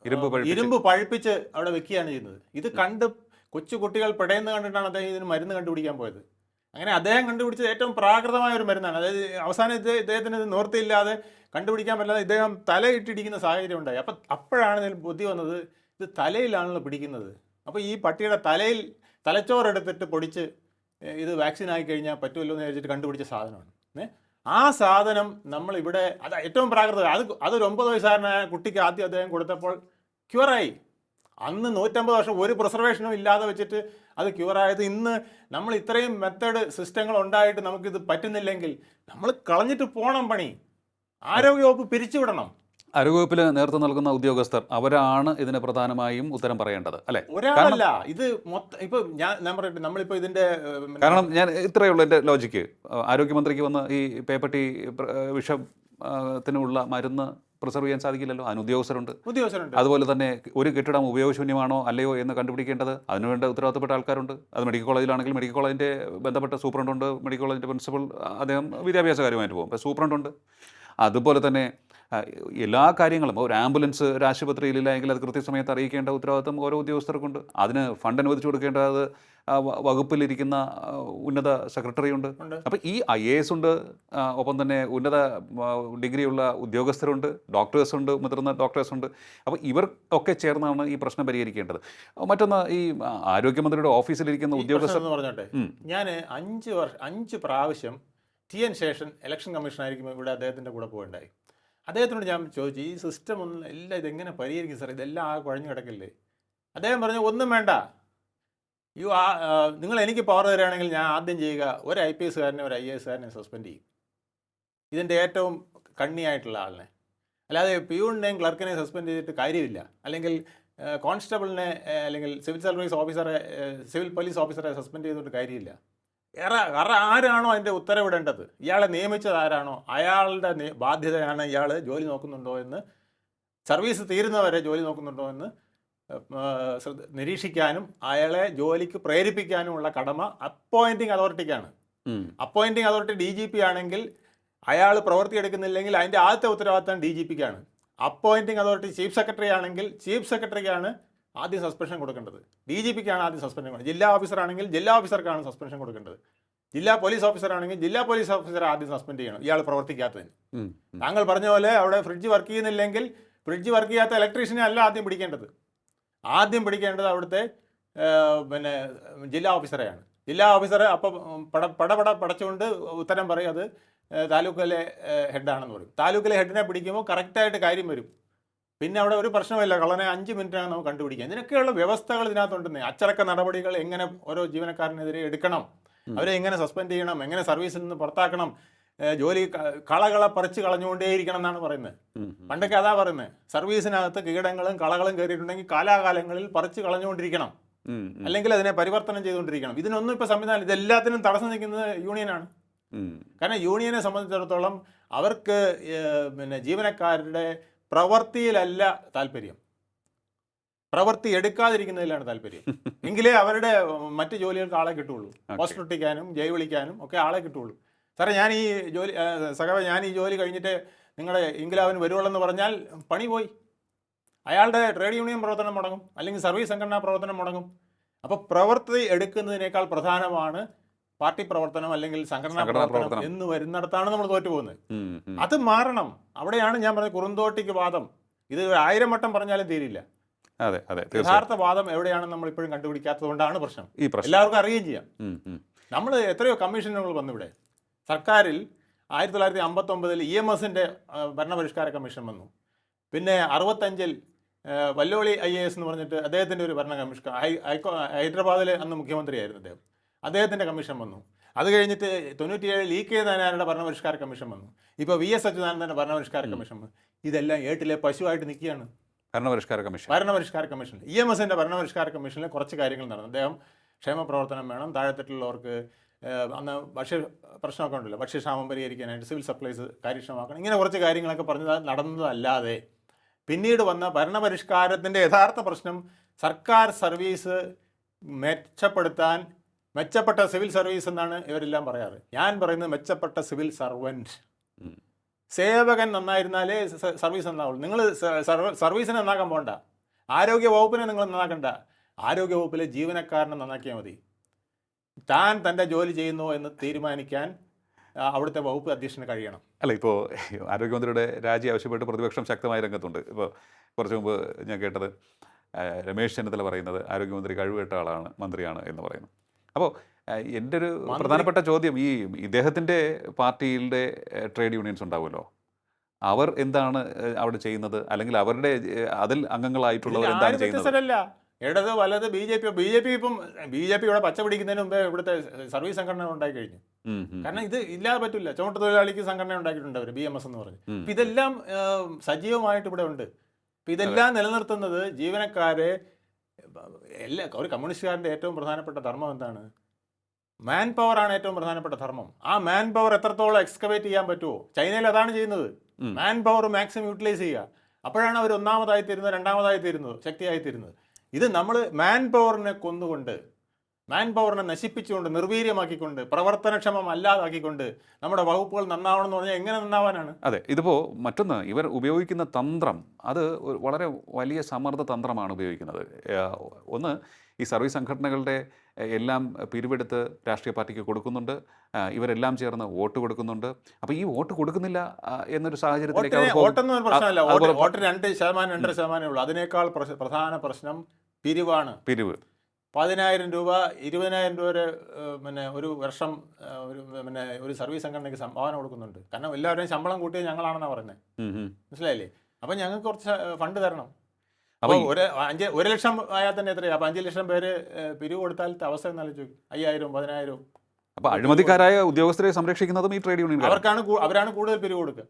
ഇരുമ്പ് പഴുപ്പിച്ച്. ഇരുമ്പ് പഴുപ്പിച്ച് അവിടെ വെക്കുകയാണ് ചെയ്യുന്നത്. ഇത് കണ്ട് കൊച്ചു കുട്ടികൾ പിടയുന്ന കണ്ടിട്ടാണ് അദ്ദേഹം ഇതിന് മരുന്ന് കണ്ടുപിടിക്കാൻ പോയത്. അങ്ങനെ അദ്ദേഹം കണ്ടുപിടിച്ചത് ഏറ്റവും പ്രാകൃതമായ ഒരു മരുന്നാണ്. അതായത് അവസാനം ഇത് ഇദ്ദേഹത്തിന് ഇത് നിവർത്തിയില്ലാതെ കണ്ടുപിടിക്കാൻ പറ്റാതെ ഇദ്ദേഹം തലയിട്ടിടിക്കുന്ന സാഹചര്യം ഉണ്ടായി. അപ്പം അപ്പോഴാണ് ഇതിൽ ബുദ്ധി വന്നത് ഇത് തലയിലാണല്ലോ പിടിക്കുന്നത്. അപ്പോൾ ഈ പട്ടിയുടെ തലയിൽ തലച്ചോറെടുത്തിട്ട് പൊടിച്ച് ഇത് വാക്സിൻ ആയി കഴിഞ്ഞാൽ പറ്റുമല്ലോ എന്ന് വിചാരിച്ചിട്ട് കണ്ടുപിടിച്ച സാധനമാണ്. ഏ? ആ സാധനം നമ്മൾ ഇവിടെ അത് ഏറ്റവും പ്രാകൃതം. അത് അതൊരു ഒമ്പത് വയസ്സുകാരനായ കുട്ടിക്ക് ആദ്യം അദ്ദേഹം കൊടുത്തപ്പോൾ ക്യൂറായി. അന്ന് നൂറ്റമ്പത് വർഷം ഒരു പ്രിസർവേഷനും ഇല്ലാതെ വെച്ചിട്ട് അത് ക്യൂറായത് ഇന്ന് നമ്മൾ ഇത്രയും മെത്തേഡ് സിസ്റ്റങ്ങൾ ഉണ്ടായിട്ട് നമുക്കിത് പറ്റുന്നില്ലെങ്കിൽ നമ്മൾ കളഞ്ഞിട്ട് പോകണം പണി. ആരോഗ്യവകുപ്പ് പിരിച്ചുവിടണം. ആരോഗ്യവകുപ്പിൽ നേതൃത്വം നൽകുന്ന ഉദ്യോഗസ്ഥർ അവരാണ് ഇതിന് പ്രധാനമായും ഉത്തരം പറയേണ്ടത് അല്ലെ? ഒരാളല്ല ഇത് മൊത്തം ഇപ്പൊ ഞാൻ ഞാൻ പറയട്ടെ നമ്മളിപ്പോ ഇതിന്റെ കാരണം ഞാൻ ഇത്രയേ ഉള്ളൂ എന്റെ ലോജിക്ക് ആരോഗ്യമന്ത്രിക്ക് വന്ന് ഈ പേപ്പട്ടി വിഷത്തിനുള്ള മരുന്ന് പ്രിസർവ് ചെയ്യാൻ സാധിക്കില്ലല്ലോ. അതിന് ഉദ്യോഗസ്ഥരുണ്ട്. ഉദ്യോഗസ്ഥരുണ്ട്. അതുപോലെ തന്നെ ഒരു കെട്ടിടം ഉപയോഗശൂന്യമാണോ അല്ലയോ എന്ന് കണ്ടുപിടിക്കേണ്ടത് അതിനുവേണ്ട ഉത്തരവാദിത്തപ്പെട്ട ആൾക്കാരുണ്ട്. അത് മെഡിക്കൽ കോളേജിലാണെങ്കിൽ മെഡിക്കൽ കോളേജിന്റെ ബന്ധപ്പെട്ട സൂപ്രണ്ട് ഉണ്ട് മെഡിക്കൽ കോളേജിന്റെ പ്രിൻസിപ്പൽ അദ്ദേഹം വിദ്യാഭ്യാസ കാര്യമായിട്ട് പോകും അപ്പോൾ സൂപ്രണ്ടുണ്ട് അതുപോലെ തന്നെ എല്ലാ കാര്യങ്ങളും ഒരു ആംബുലൻസ് ഒരു ആശുപത്രിയിലില്ല എങ്കിൽ അത് കൃത്യസമയത്ത് അറിയിക്കേണ്ട ഉത്തരവാദിത്തം ഓരോ ഉദ്യോഗസ്ഥർക്കുണ്ട്. അതിന് ഫണ്ട് അനുവദിച്ചു കൊടുക്കേണ്ടത് വകുപ്പിലിരിക്കുന്ന ഉന്നത സെക്രട്ടറി ഉണ്ട്. അപ്പോൾ ഈ ഐ എ എസ് ഉണ്ട് ഒപ്പം തന്നെ ഉന്നത ഡിഗ്രിയുള്ള ഉദ്യോഗസ്ഥരുണ്ട് ഡോക്ടേഴ്സ് ഉണ്ട് മുതിർന്ന ഡോക്ടേഴ്സ് ഉണ്ട് അപ്പോൾ ഇവർ ഒക്കെ ചേർന്നാണ് ഈ പ്രശ്നം പരിഹരിക്കേണ്ടത്. മറ്റൊന്ന് ഈ ആരോഗ്യമന്ത്രിയുടെ ഓഫീസിലിരിക്കുന്ന ഉദ്യോഗസ്ഥർ എന്ന് പറഞ്ഞോട്ടെ. ഞാൻ അഞ്ച് വർഷം അഞ്ച് പ്രാവശ്യം T N Seshan election commission ആയിരിക്കും ഇവിടെ അദ്ദേഹത്തിന്റെ കൂടെ പോകണ്ടായി. അദ്ദേഹത്തിനോട് ഞാൻ ചോദിച്ചു ഈ സിസ്റ്റം ഒന്നും എല്ലാം ഇതെങ്ങനെ പരിഹരിക്കും സാർ ഇതെല്ലാം ആ കുഴഞ്ഞു കിടക്കില്ലേ? അദ്ദേഹം പറഞ്ഞു ഒന്നും വേണ്ട. യു ആ ആ, നിങ്ങൾ എനിക്ക് പവർ തരികയാണെങ്കിൽ ഞാൻ ആദ്യം ചെയ്യുക ഒരു ഐ പി എസ്സുകാരനെ ഒരു ഐ എ എസ്സുകാരനെ സസ്പെൻഡ് ചെയ്യും. ഇതിന്റെ ഏറ്റവും കണ്ണിയായിട്ടുള്ള ആളിനെ. അല്ലാതെ പ്യൂണിനെയും ക്ലർക്കിനെയും സസ്പെൻഡ് ചെയ്തിട്ട് കാര്യമില്ല. അല്ലെങ്കിൽ കോൺസ്റ്റബിളിനെ അല്ലെങ്കിൽ സിവിൽ സർവീസ് ഓഫീസറെ സിവിൽ പോലീസ് ഓഫീസറെ സസ്പെൻഡ് ചെയ്തിട്ട് കാര്യമില്ല. ഏറെ വേറെ ആരാണോ അതിന്റെ ഉത്തരവിടേണ്ടത്? ഇയാളെ നിയമിച്ചത് ആരാണോ? അയാളുടെ ബാധ്യതയാണ് ഇയാൾ ജോലി നോക്കുന്നുണ്ടോ എന്ന് സർവീസ് തീരുന്നവരെ ജോലി നോക്കുന്നുണ്ടോ എന്ന് നിരീക്ഷിക്കാനും അയാളെ ജോലിക്ക് പ്രേരിപ്പിക്കാനുമുള്ള കടമ appointing അതോറിറ്റിക്കാണ്. Appointing authority D G P ആണെങ്കിൽ അയാൾ പ്രവൃത്തി എടുക്കുന്നില്ലെങ്കിൽ അതിന്റെ ആദ്യത്തെ ഉത്തരവാദിത്തം ഡി ജി പിക്കാണ്. അപ്പോയിന്റിംഗ് അതോറിറ്റി ചീഫ് സെക്രട്ടറി ആണെങ്കിൽ ചീഫ് സെക്രട്ടറിക്കാണ് ആദ്യം സസ്പെൻഷൻ കൊടുക്കേണ്ടത്. ഡി ജി പിക്കാണ് ആദ്യം സസ്പെൻഷൻ കൊടുക്കുന്നത് ജില്ലാ ഓഫീസർ ആണെങ്കിൽ ജില്ലാ ഓഫീസർക്കാണ് സസ്പെൻഷൻ കൊടുക്കേണ്ടത്. ജില്ലാ പോലീസ് ഓഫീസർ ആണെങ്കിൽ ജില്ലാ പോലീസ് ഓഫീസർ ആദ്യം സസ്പെൻഡ് ചെയ്യണം. ഇയാൾ പ്രവർത്തിക്കാത്തതിന്. താങ്കൾ പറഞ്ഞ പോലെ അവിടെ ഫ്രിഡ്ജ് വർക്ക് ചെയ്യുന്നില്ലെങ്കിൽ ഫ്രിഡ്ജ് വർക്ക് ചെയ്യാത്ത ഇലക്ട്രീഷ്യനെ അല്ല ആദ്യം പിടിക്കേണ്ടത്. ആദ്യം പിടിക്കേണ്ടത് അവിടുത്തെ പിന്നെ ജില്ലാ ഓഫീസറെയാണ്. ജില്ലാ ഓഫീസർ അപ്പം പട പടപട പടച്ചുകൊണ്ട് ഉത്തരം പറയും അത് താലൂക്കിലെ ഹെഡാണെന്ന് പറയും. താലൂക്കിലെ ഹെഡിനെ പിടിക്കുമ്പോൾ കറക്റ്റായിട്ട് കാര്യം വരും. പിന്നെ അവിടെ ഒരു പ്രശ്നമില്ല കള്ളനെ അഞ്ച് മിനിറ്റാണ് നമുക്ക് കണ്ടുപിടിക്കുക ഇതിനൊക്കെയുള്ള വ്യവസ്ഥകൾ ഇതിനകത്തുണ്ട് അച്ചടക്ക നടപടികൾ എങ്ങനെ ഓരോ ജീവനക്കാരനെതിരെ എടുക്കണം. അവരെ എങ്ങനെ സസ്പെൻഡ് ചെയ്യണം? എങ്ങനെ സർവീസിൽ നിന്ന് പുറത്താക്കണം? ജോലി കളകളെ പറിച്ച് കളഞ്ഞുകൊണ്ടേയിരിക്കണം എന്നാണ് പറയുന്നത്. പണ്ടൊക്കെ അതാ പറയുന്നത്. സർവീസിനകത്ത് കീടങ്ങളും കളകളും കയറിയിട്ടുണ്ടെങ്കിൽ കാലാകാലങ്ങളിൽ പറിച്ച് കളഞ്ഞുകൊണ്ടിരിക്കണം. അല്ലെങ്കിൽ അതിനെ പരിവർത്തനം ചെയ്തുകൊണ്ടിരിക്കണം. ഇതിനൊന്നും ഇപ്പോൾ സംവിധാനം ഇതെല്ലാത്തിനും തടസ്സം നിൽക്കുന്നത് യൂണിയനാണ്. കാരണം യൂണിയനെ സംബന്ധിച്ചിടത്തോളം അവർക്ക് പിന്നെ ജീവനക്കാരുടെ പ്രവൃത്തിയിലല്ല താല്പര്യം. പ്രവൃത്തി എടുക്കാതിരിക്കുന്നതിലാണ് താല്പര്യം. എങ്കിലേ അവരുടെ മറ്റ് ജോലികൾക്ക് ആളെ കിട്ടുള്ളൂ പോസ്റ്റ് ഒട്ടിക്കാനും ജയ് ഒക്കെ ആളെ കിട്ടുള്ളൂ സാറേ ഞാൻ ഈ ജോലി സഹവ ഞാൻ ഈ ജോലി കഴിഞ്ഞിട്ട് നിങ്ങളെ ഇംഗ്ലാവിന് വരുവുള്ളെന്ന് പറഞ്ഞാൽ പണി പോയി. അയാളുടെ ട്രേഡ് യൂണിയൻ പ്രവർത്തനം മുടങ്ങും അല്ലെങ്കിൽ സർവീസ് സംഘടനാ പ്രവർത്തനം മുടങ്ങും. അപ്പോൾ പ്രവൃത്തി എടുക്കുന്നതിനേക്കാൾ പ്രധാനമാണ് പാർട്ടി പ്രവർത്തനം അല്ലെങ്കിൽ സംഘടനാ പ്രവർത്തനം. എന്ന് വരുന്നിടത്താണ് നമ്മൾ തോറ്റു പോകുന്നത്. അത് മാറണം. അവിടെയാണ് ഞാൻ പറഞ്ഞത് കുറുന്തോട്ടിക്ക് വാദം. ഇത് ഒരു ആയിരം വട്ടം പറഞ്ഞാലും തീരില്ല. അതെ അതെ യഥാർത്ഥ വാദം എവിടെയാണെന്ന് നമ്മൾ ഇപ്പോഴും കണ്ടുപിടിക്കാത്തത് കൊണ്ടാണ് പ്രശ്നം. എല്ലാവർക്കും അറിയുകയും ചെയ്യാം. നമ്മൾ എത്രയോ കമ്മീഷനുകൾ വന്നു ഇവിടെ സർക്കാരിൽ ആയിരത്തി തൊള്ളായിരത്തി അമ്പത്തൊമ്പതിൽ ഇ എം എസിന്റെ ഭരണപരിഷ്കാര കമ്മീഷൻ വന്നു. പിന്നെ അറുപത്തഞ്ചിൽ വല്ലോളി ഐ എ എസ് എന്ന് പറഞ്ഞിട്ട് അദ്ദേഹത്തിന്റെ ഒരു ഭരണ കമ്മീഷൻ ഹൈക്കോ ഹൈദരാബാദിലെ അന്ന് മുഖ്യമന്ത്രിയായിരുന്നു അദ്ദേഹം. അദ്ദേഹത്തിന്റെ കമ്മീഷൻ വന്നു. അത് കഴിഞ്ഞിട്ട് തൊണ്ണൂറ്റിയേഴിൽ ഇ കെ നായനാരുടെ ഭരണപരിഷ്കാര കമ്മീഷൻ വന്നു. ഇപ്പോൾ വി എസ് അച്യുതാനന്ദന്റെ ഭരണപരിഷ്കാര കമ്മീഷൻ വന്നു. ഇതെല്ലാം ഏട്ടിലെ പശുവായിട്ട് നിൽക്കുകയാണ്. ഭരണപരിഷ്കാര കമ്മീഷൻ. ഭരണപരിഷ്കാര കമ്മീഷൻ. ഇ എം എസിന്റെ ഭരണപരിഷ്കാര കമ്മീഷനിൽ കുറച്ച് കാര്യങ്ങൾ നടന്നു. അദ്ദേഹം ക്ഷേമപ്രവർത്തനം വേണം താഴെത്തട്ടിലുള്ളവർക്ക് അന്ന് ഭക്ഷ്യ പ്രശ്നമൊക്കെ ഉണ്ടല്ലോ. ഭക്ഷ്യക്ഷാമം പരിഹരിക്കാനായിട്ട് സിവിൽ സപ്ലൈസ് കാര്യക്ഷമമാക്കണം. ഇങ്ങനെ കുറച്ച് കാര്യങ്ങളൊക്കെ പറഞ്ഞത് നടന്നതല്ലാതെ പിന്നീട് വന്ന ഭരണപരിഷ്കാരത്തിന്റെ യഥാർത്ഥ പ്രശ്നം സർക്കാർ സർവീസ് മെച്ചപ്പെടുത്താൻ മെച്ചപ്പെട്ട സിവിൽ സർവീസ് എന്നാണ് ഇവരെല്ലാം പറയാറ്. ഞാൻ പറയുന്നത് മെച്ചപ്പെട്ട സിവിൽ സർവന്റ് സേവകൻ നന്നായിരുന്നാലേ സർവീസ് നന്നാവുള്ളൂ. നിങ്ങൾ സർവീസിനെ നന്നാക്കാൻ പോകണ്ട ആരോഗ്യ വകുപ്പിനെ നിങ്ങൾ നന്നാക്കണ്ട. ആരോഗ്യ വകുപ്പിലെ ജീവനക്കാരനെ നന്നാക്കിയാൽ മതി. താൻ തന്റെ ജോലി ചെയ്യുന്നു എന്ന് തീരുമാനിക്കാൻ അവിടുത്തെ വകുപ്പ് അധ്യക്ഷന് കഴിയണം. അല്ല ഇപ്പോൾ ആരോഗ്യമന്ത്രിയുടെ രാജി ആവശ്യപ്പെട്ട് പ്രതിപക്ഷം ശക്തമായ രംഗത്തുണ്ട്. ഇപ്പോൾ കുറച്ച് മുമ്പ് ഞാൻ കേട്ടത് രമേശ് ചെന്നിത്തല പറയുന്നത് ആരോഗ്യമന്ത്രി കഴിവുകെട്ട ആളാണ് മന്ത്രിയാണ് എന്ന് പറയുന്നു. അപ്പോൾ എന്റെ ഒരു പ്രധാനപ്പെട്ട ചോദ്യം ഈ ഇദ്ദേഹത്തിന്റെ പാർട്ടിയിലെ ട്രേഡ് യൂണിയൻസ് ഉണ്ടാവുമല്ലോ. അവർ എന്താണ് അവിടെ ചെയ്യുന്നത്? അല്ലെങ്കിൽ അവരുടെ അതിൽ അംഗങ്ങളായിട്ടുള്ളവർ എന്താണ് ചെയ്യുന്നത്? ഇടത് വലത് B J P B J P ഇപ്പം ബി ജെ പി ഇവിടെ പച്ച പിടിക്കുന്നതിന് മുമ്പേ ഇവിടുത്തെ സർവീസ് സംഘടന ഉണ്ടായി കഴിഞ്ഞു. കാരണം ഇത് ഇല്ലാതെ പറ്റില്ല ചുമട്ട് തൊഴിലാളിക്ക് സംഘടന ഉണ്ടാക്കിയിട്ടുണ്ട് അവർ ബി എം എസ് എന്ന് പറഞ്ഞ്. അപ്പൊ ഇതെല്ലാം സജീവമായിട്ട് ഇവിടെ ഉണ്ട്. അപ്പൊ ഇതെല്ലാം നിലനിർത്തുന്നത് ജീവനക്കാരെ എല്ലാ ഒരു കമ്മ്യൂണിസ്റ്റുകാരന്റെ ഏറ്റവും പ്രധാനപ്പെട്ട ധർമ്മം എന്താണ്? മാൻ പവർ ആണ് ഏറ്റവും പ്രധാനപ്പെട്ട ധർമ്മം. ആ മാൻ പവർ എത്രത്തോളം എക്സ്കവേറ്റ് ചെയ്യാൻ പറ്റുമോ ചൈനയിൽ അതാണ് ചെയ്യുന്നത്. മാൻ പവർ മാക്സിമം യൂട്ടിലൈസ് ചെയ്യുക. അപ്പോഴാണ് അവർ ഒന്നാമതായി തീരുന്നത് രണ്ടാമതായി തീരുന്നത് ശക്തിയായി തീരുന്നത്. ഇത് നമ്മൾ മാൻ പവറിനെ കൊന്നുകൊണ്ട് മാൻ പവറിനെ നശിപ്പിച്ചുകൊണ്ട് നിർവീര്യമാക്കിക്കൊണ്ട് പ്രവർത്തനക്ഷമമല്ലാതാക്കിക്കൊണ്ട് നമ്മുടെ വകുപ്പുകൾ നന്നാവണം എന്ന് പറഞ്ഞാൽ എങ്ങനെ നന്നാവാനാണ്? അതെ ഇതിപ്പോൾ മറ്റൊന്ന് ഇവർ ഉപയോഗിക്കുന്ന തന്ത്രം അത് വളരെ വലിയ സമ്മർദ്ദ തന്ത്രമാണ് ഉപയോഗിക്കുന്നത്. ഒന്ന് ഈ സർവീസ് സംഘടനകളുടെ എല്ലാം പിരിവെടുത്ത് രാഷ്ട്രീയ പാർട്ടിക്ക് കൊടുക്കുന്നുണ്ട്. ഇവരെല്ലാം ചേർന്ന് വോട്ട് കൊടുക്കുന്നുണ്ട്. അപ്പോൾ ഈ വോട്ട് കൊടുക്കുന്നില്ല എന്നൊരു സാഹചര്യത്തിലേക്ക്. വോട്ടൊന്നും ഒരു പ്രശ്നമല്ല. വോട്ട് രണ്ട് ശതമാനം രണ്ടര ശതമാനമേ ഉള്ളൂ. അതിനേക്കാൾ പ്രധാന പ്രശ്നം പിരിവാണ്. പിരിവ്. പതിനായിരം രൂപ ഇരുപതിനായിരം രൂപ വരെ പിന്നെ ഒരു വർഷം ഒരു പിന്നെ ഒരു സർവീസ് സംഘടനയ്ക്ക് സംഭാവന കൊടുക്കുന്നുണ്ട്. കാരണം എല്ലാവരുടെയും ശമ്പളം കൂട്ടിയത് ഞങ്ങളാണെന്നാണ് പറയുന്നത്. മനസ്സിലായില്ലേ? അപ്പം ഞങ്ങൾക്ക് കുറച്ച് ഫണ്ട് തരണം. അപ്പോൾ ഒരു അഞ്ച് ഒരു ലക്ഷം ആയാൽ തന്നെ എത്രയാണ് അപ്പം അഞ്ച് ലക്ഷം പേര് പിരിവ് കൊടുത്താലത്തെ അവസ്ഥ എന്നാലും അയ്യായിരവും നോക്ക്. അപ്പോൾ അഴിമതിക്കാരായ ഉദ്യോഗസ്ഥരെ സംരക്ഷിക്കുന്നതും ഈ ട്രേഡ് യൂണിയൻ അവർക്കാണ് അവരാണ് കൂടുതൽ പിരിവ് കൊടുക്കുക.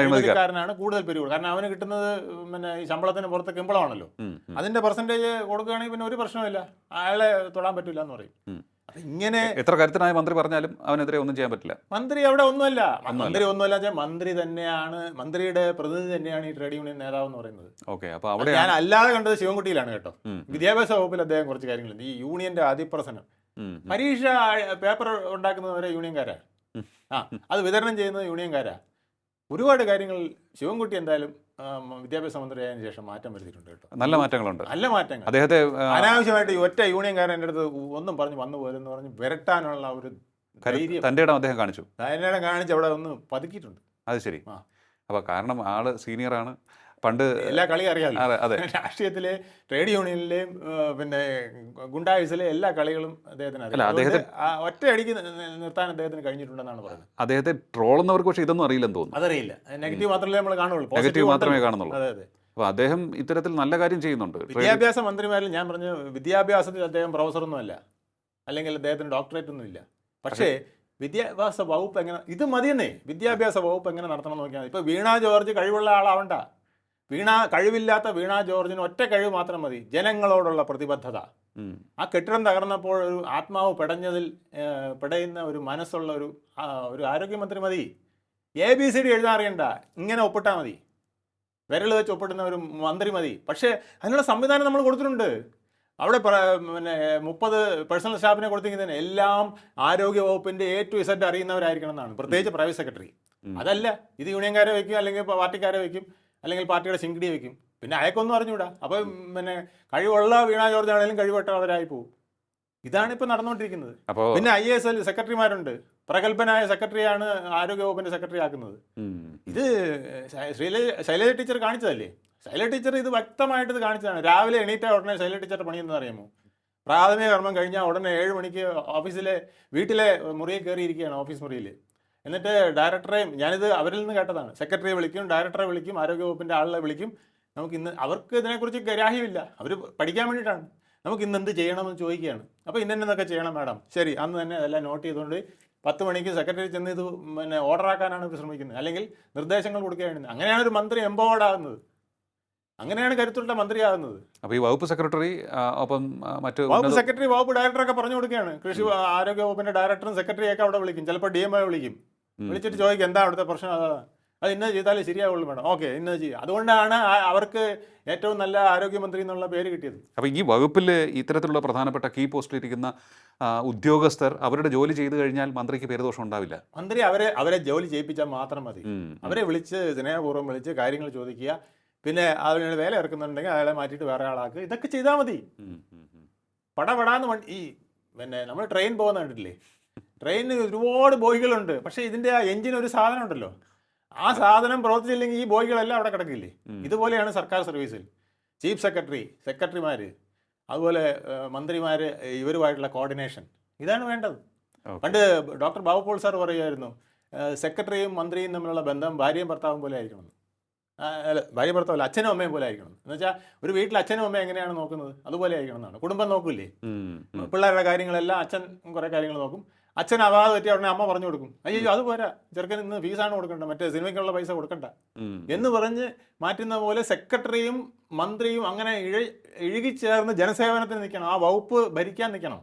അഴിമതിക്കാരനാണ് കൂടുതൽ പിരിവ് കൊടുക്കുക. കാരണം അവന് കിട്ടുന്നത് പിന്നെ ഈ ശമ്പളത്തിന് പുറത്ത് കിമ്പളമാണല്ലോ. അതിന്റെ പെർസെന്റേജ് കൊടുക്കുകയാണെങ്കിൽ പിന്നെ ഒരു പ്രശ്നമില്ല അയാളെ തൊടാൻ പറ്റില്ല എന്ന് പറയും. ഇങ്ങനെ എത്ര കരുത്തനായ മന്ത്രി പറഞ്ഞാലും അവനെതിരെ ഒന്നും ചെയ്യാൻ പറ്റില്ല. മന്ത്രി അവിടെ ഒന്നുമല്ല. മന്ത്രി ഒന്നുമല്ല മന്ത്രി തന്നെയാണ് മന്ത്രിയുടെ പ്രതിനിധി തന്നെയാണ് ഈ ട്രേഡ് യൂണിയൻ നേതാവ് എന്ന് പറയുന്നത്. ഓക്കെ അപ്പൊ അവിടെ ഞാൻ അല്ലാതെ കണ്ടത് ശിവൻകുട്ടിയിലാണ് കേട്ടോ. വിദ്യാഭ്യാസ വകുപ്പിൽ അദ്ദേഹം കുറച്ച് കാര്യങ്ങളുണ്ട്. ഈ യൂണിയന്റെ അതിപ്രസനം ഉം. പരീക്ഷ പേപ്പർ ഉണ്ടാക്കുന്നവരെ യൂണിയൻകാരാ. ഉം. ആ അത് വിതരണം ചെയ്യുന്നത് യൂണിയൻകാരാ. ഒരുപാട് കാര്യങ്ങൾ ശിവൻകുട്ടി എന്തായാലും വിദ്യാഭ്യാസ മന്ത്രിയായതിനു ശേഷം മാറ്റം വരുത്തിയിട്ടുണ്ട് കേട്ടോ. നല്ല മാറ്റങ്ങളുണ്ട്. നല്ല മാറ്റങ്ങൾ. അദ്ദേഹത്തെ അനാവശ്യമായിട്ട് ഈ ഒറ്റ യൂണിയൻകാരൻ എന്റെ അടുത്ത് ഒന്നും പറഞ്ഞ് വന്നു പോരെന്ന് പറഞ്ഞ് വിരട്ടാനുള്ള ഒരു ധൈര്യം. തന്റെ ഇടം അദ്ദേഹം കാണിച്ചു. ധാരണ കാണിച്ച് അവിടെ ഒന്ന് പതുക്കിയിട്ടുണ്ട്. അത് ശരി. ആ. അപ്പോൾ കാരണം ആൾ സീനിയറാണ്. പണ്ട് എല്ലാ കളി അറിയാം അതെ രാഷ്ട്രീയത്തിലെ ട്രേഡ് യൂണിയനിലെയും പിന്നെ ഗുണ്ടായുസിലെ എല്ലാ കളികളും അദ്ദേഹത്തിന് അറിയാം. അദ്ദേഹത്തെ- ഒറ്റയടിക്ക് നിർത്താൻ അദ്ദേഹത്തിന് കഴിഞ്ഞിട്ടുണ്ടെന്നാണ് പറയുന്നത്. അദ്ദേഹത്തെ ട്രോളുന്നവർക്ക് പക്ഷേ ഇതൊന്നും അറിയില്ലെന്ന് തോന്നുന്നു. അതറിയില്ല. നെഗറ്റീവ് മാത്രമേ നമ്മൾ കാണുള്ളൂ. നെഗറ്റീവ് മാത്രമേ കാണുന്നുള്ളൂ. അതെ അതെ. അപ്പോൾ അദ്ദേഹം ഇത്തരത്തിൽ നല്ല കാര്യം ചെയ്യുന്നുണ്ട്. വിദ്യാഭ്യാസ മന്ത്രിമാരിൽ ഞാൻ പറഞ്ഞു വിദ്യാഭ്യാസത്തിൽ അദ്ദേഹം പ്രൊഫസറൊന്നുമല്ല അല്ലെങ്കിൽ അദ്ദേഹത്തിന് ഡോക്ടറേറ്റ് ഒന്നും ഇല്ല. പക്ഷേ വിദ്യാഭ്യാസ വകുപ്പ് എങ്ങനെ ഇത് മതിയെന്നേ. വിദ്യാഭ്യാസ വകുപ്പ് എങ്ങനെ നടത്തണം നോക്കിയാൽ ഇപ്പോൾ വീണ ജോർജ് കഴിവുള്ള ആളാവണ്ട. വീണ കഴിവില്ലാത്ത വീണ ജോർജിന് ഒറ്റ കഴിവ് മാത്രം മതി. ജനങ്ങളോടുള്ള പ്രതിബദ്ധത. ആ കെട്ടിടം തകർന്നപ്പോൾ ഒരു ആത്മാവ് പെടഞ്ഞതിൽ പെടയുന്ന ഒരു മനസ്സുള്ള ഒരു ഒരു ആരോഗ്യമന്ത്രി മതി. എ ബി സി ഡി എഴുതാൻ അറിയണ്ട. ഇങ്ങനെ ഒപ്പിട്ടാൽ മതി. വിരൽ വെച്ച് ഒപ്പിടുന്ന ഒരു മന്ത്രി മതി. പക്ഷേ അതിനുള്ള സംവിധാനം നമ്മൾ കൊടുത്തിട്ടുണ്ട്. അവിടെ പിന്നെ മുപ്പത് പേഴ്സണൽ സ്റ്റാഫിനെ കൊടുത്തിരിക്കുന്നതിന് എല്ലാം ആരോഗ്യ വകുപ്പിന്റെ എ ടു ഇസഡ് അറിയുന്നവരായിരിക്കണം എന്നാണ്. പ്രത്യേകിച്ച് പ്രൈവറ്റ് സെക്രട്ടറി അതല്ല ഇത് യൂണിയൻകാരെ വയ്ക്കും അല്ലെങ്കിൽ പാർട്ടിക്കാരെ വയ്ക്കും. അല്ലെങ്കിൽ പാർട്ടിയുടെ ശിങ്കിടി വയ്ക്കും പിന്നെ അയക്കൊന്നും അറിഞ്ഞൂടാ. അപ്പം പിന്നെ കഴിവുള്ള വീണ ജോർജ് ആണെങ്കിലും കഴിവട്ടവരായി പോകും ഇതാണ് ഇപ്പൊ നടന്നുകൊണ്ടിരിക്കുന്നത്. പിന്നെ ഐ എസ് എൽ സെക്രട്ടറിമാരുണ്ട്. പ്രഗത്ഭനായ സെക്രട്ടറിയാണ് ആരോഗ്യവകുപ്പിന്റെ സെക്രട്ടറി ആക്കുന്നത്. ഇത് ശൈലജ ടീച്ചർ കാണിച്ചതല്ലേ? ശൈലജ ടീച്ചർ ഇത് വ്യക്തമായിട്ട് ഇത് കാണിച്ചതാണ്. രാവിലെ എണീറ്റ ഉടനെ ശൈലജ ടീച്ചറുടെ പണി എന്ന് അറിയാമോ? പ്രാഥമിക കർമ്മം കഴിഞ്ഞാൽ ഉടനെ ഏഴ് മണിക്ക് ഓഫീസിലെ വീട്ടിലെ മുറിയിൽ കയറിയിരിക്കുകയാണ് ഓഫീസ് മുറിയിൽ എന്നിട്ട് ഡയറക്ടറെയും ഞാനിത് അവരിൽ നിന്ന് കേട്ടതാണ്. സെക്രട്ടറിയെ വിളിക്കും ഡയറക്ടറെ വിളിക്കും ആരോഗ്യവകുപ്പിന്റെ ആളെ വിളിക്കും. നമുക്ക് ഇന്ന് അവർക്ക് ഇതിനെക്കുറിച്ച് ഗ്രാഹ്യമില്ല. അവർ പഠിക്കാൻ വേണ്ടിയിട്ടാണ്. നമുക്ക് ഇന്ന് എന്ത് ചെയ്യണമെന്ന് ചോദിക്കുകയാണ്. അപ്പോൾ ഇന്നെന്നൊക്കെ ചെയ്യണം മാഡം ശരി അന്ന് തന്നെ അതെല്ലാം നോട്ട് ചെയ്തുകൊണ്ട് പത്ത് മണിക്ക് സെക്രട്ടറി ചെന്ന് ഇത് പിന്നെ ഓർഡറാക്കാനാണ് ഇവർ ശ്രമിക്കുന്നത്. അല്ലെങ്കിൽ നിർദ്ദേശങ്ങൾ കൊടുക്കുകയാണ്. അങ്ങനെയാണ് ഒരു മന്ത്രി എംപവേർഡ് ആകുന്നത്. അങ്ങനെയാണ് കരുത്തുള്ള മന്ത്രി മന്ത്രിയാകുന്നത്. അപ്പോൾ ഈ വകുപ്പ് സെക്രട്ടറി അപ്പം ഒപ്പം മറ്റു വകുപ്പ് സെക്രട്ടറി വകുപ്പ് ഡയറക്ടറൊക്കെ പറഞ്ഞു കൊടുക്കുകയാണ്. കൃഷി ആരോഗ്യ വകുപ്പിന്റെ ഡയറക്ടറും സെക്രട്ടറിയൊക്കെ അവിടെ വിളിക്കും. ചിലപ്പോൾ ഡി എം ഐ വിളിക്കും. വിളിച്ചിട്ട് ചോദിക്കും എന്താ അവിടുത്തെ പ്രശ്നം? അതാണ് അത് ഇന്നത് ചെയ്താലേ ശരിയാവുള്ളൂ മേഡം. ഓക്കെ ഇന്നത് ചെയ്യുക അതുകൊണ്ടാണ് അവർക്ക് ഏറ്റവും നല്ല ആരോഗ്യമന്ത്രി എന്നുള്ള പേര് കിട്ടിയത്. അപ്പോൾ ഈ വകുപ്പിൽ ഇത്തരത്തിലുള്ള പ്രധാനപ്പെട്ട കീ പോസ്റ്റിലിരിക്കുന്ന ഇരിക്കുന്ന ഉദ്യോഗസ്ഥർ അവരുടെ ജോലി ചെയ്തു കഴിഞ്ഞാൽ മന്ത്രിക്ക് പേരുദോഷം ഉണ്ടാവില്ല. മന്ത്രി അവരെ അവരെ ജോലി ചെയ്യിപ്പിച്ചാൽ മാത്രം മതി. അവരെ വിളിച്ച് സ്നേഹപൂർവം വിളിച്ച് കാര്യങ്ങൾ ചോദിക്കുക. പിന്നെ അതിന് വേല ഇറക്കുന്നുണ്ടെങ്കിൽ അയാളെ മാറ്റിയിട്ട് വേറെ ആളാക്കുക. ഇതൊക്കെ ചെയ്താൽ മതി. പടപടാന്ന് ഈ പിന്നെ നമ്മൾ ട്രെയിൻ പോകുന്ന കണ്ടിട്ടില്ലേ? ട്രെയിനിന് ഒരുപാട് ബോയികളുണ്ട്. പക്ഷേ ഇതിന്റെ ആ എഞ്ചിൻ ഒരു സാധനം ഉണ്ടല്ലോ ആ സാധനം പ്രവർത്തിച്ചില്ലെങ്കിൽ ഈ ബോയികളെല്ലാം അവിടെ കിടക്കില്ലേ? ഇതുപോലെയാണ് സർക്കാർ സർവീസിൽ. ചീഫ് സെക്രട്ടറി സെക്രട്ടറിമാർ അതുപോലെ മന്ത്രിമാർ ഇവരുമായിട്ടുള്ള കോർഡിനേഷൻ. ഇതാണ് വേണ്ടത്. പണ്ട് ഡോക്ടർ ബാബുപോൾ സാർ പറയുമായിരുന്നു സെക്രട്ടറിയും മന്ത്രിയും തമ്മിലുള്ള ബന്ധം ഭാര്യയും ഭർത്താവും പോലെ ആയിരിക്കണം. അല്ല ഭാര്യ ഭർത്താവല്ല അച്ഛനും അമ്മയും പോലെ ആയിരിക്കണം. എന്ന് വെച്ചാൽ ഒരു വീട്ടിൽ അച്ഛനും അമ്മയും എങ്ങനെയാണ് നോക്കുന്നത്? അതുപോലെ ആയിരിക്കണം എന്നാണ്. കുടുംബം നോക്കില്ലേ. പിള്ളേരുടെ കാര്യങ്ങളെല്ലാം അച്ഛൻ കുറേ കാര്യങ്ങൾ നോക്കും. അച്ഛൻ അവാതെ പറ്റിയ ഉടനെ അമ്മ പറഞ്ഞു കൊടുക്കും. അയ്യോ അത് പോരാ. ചെറുക്കൻ ഇന്ന് ഫീസാണ് കൊടുക്കണ്ട. മറ്റേ സിനിമയ്ക്കുള്ള പൈസ കൊടുക്കണ്ട. എന്ന് പറഞ്ഞ് മാറ്റുന്ന പോലെ സെക്രട്ടറിയും മന്ത്രിയും അങ്ങനെ ഇഴുകി ചേർന്ന് ജനസേവനത്തിന് നിൽക്കണം. ആ വകുപ്പ് ഭരിക്കാൻ നിൽക്കണം.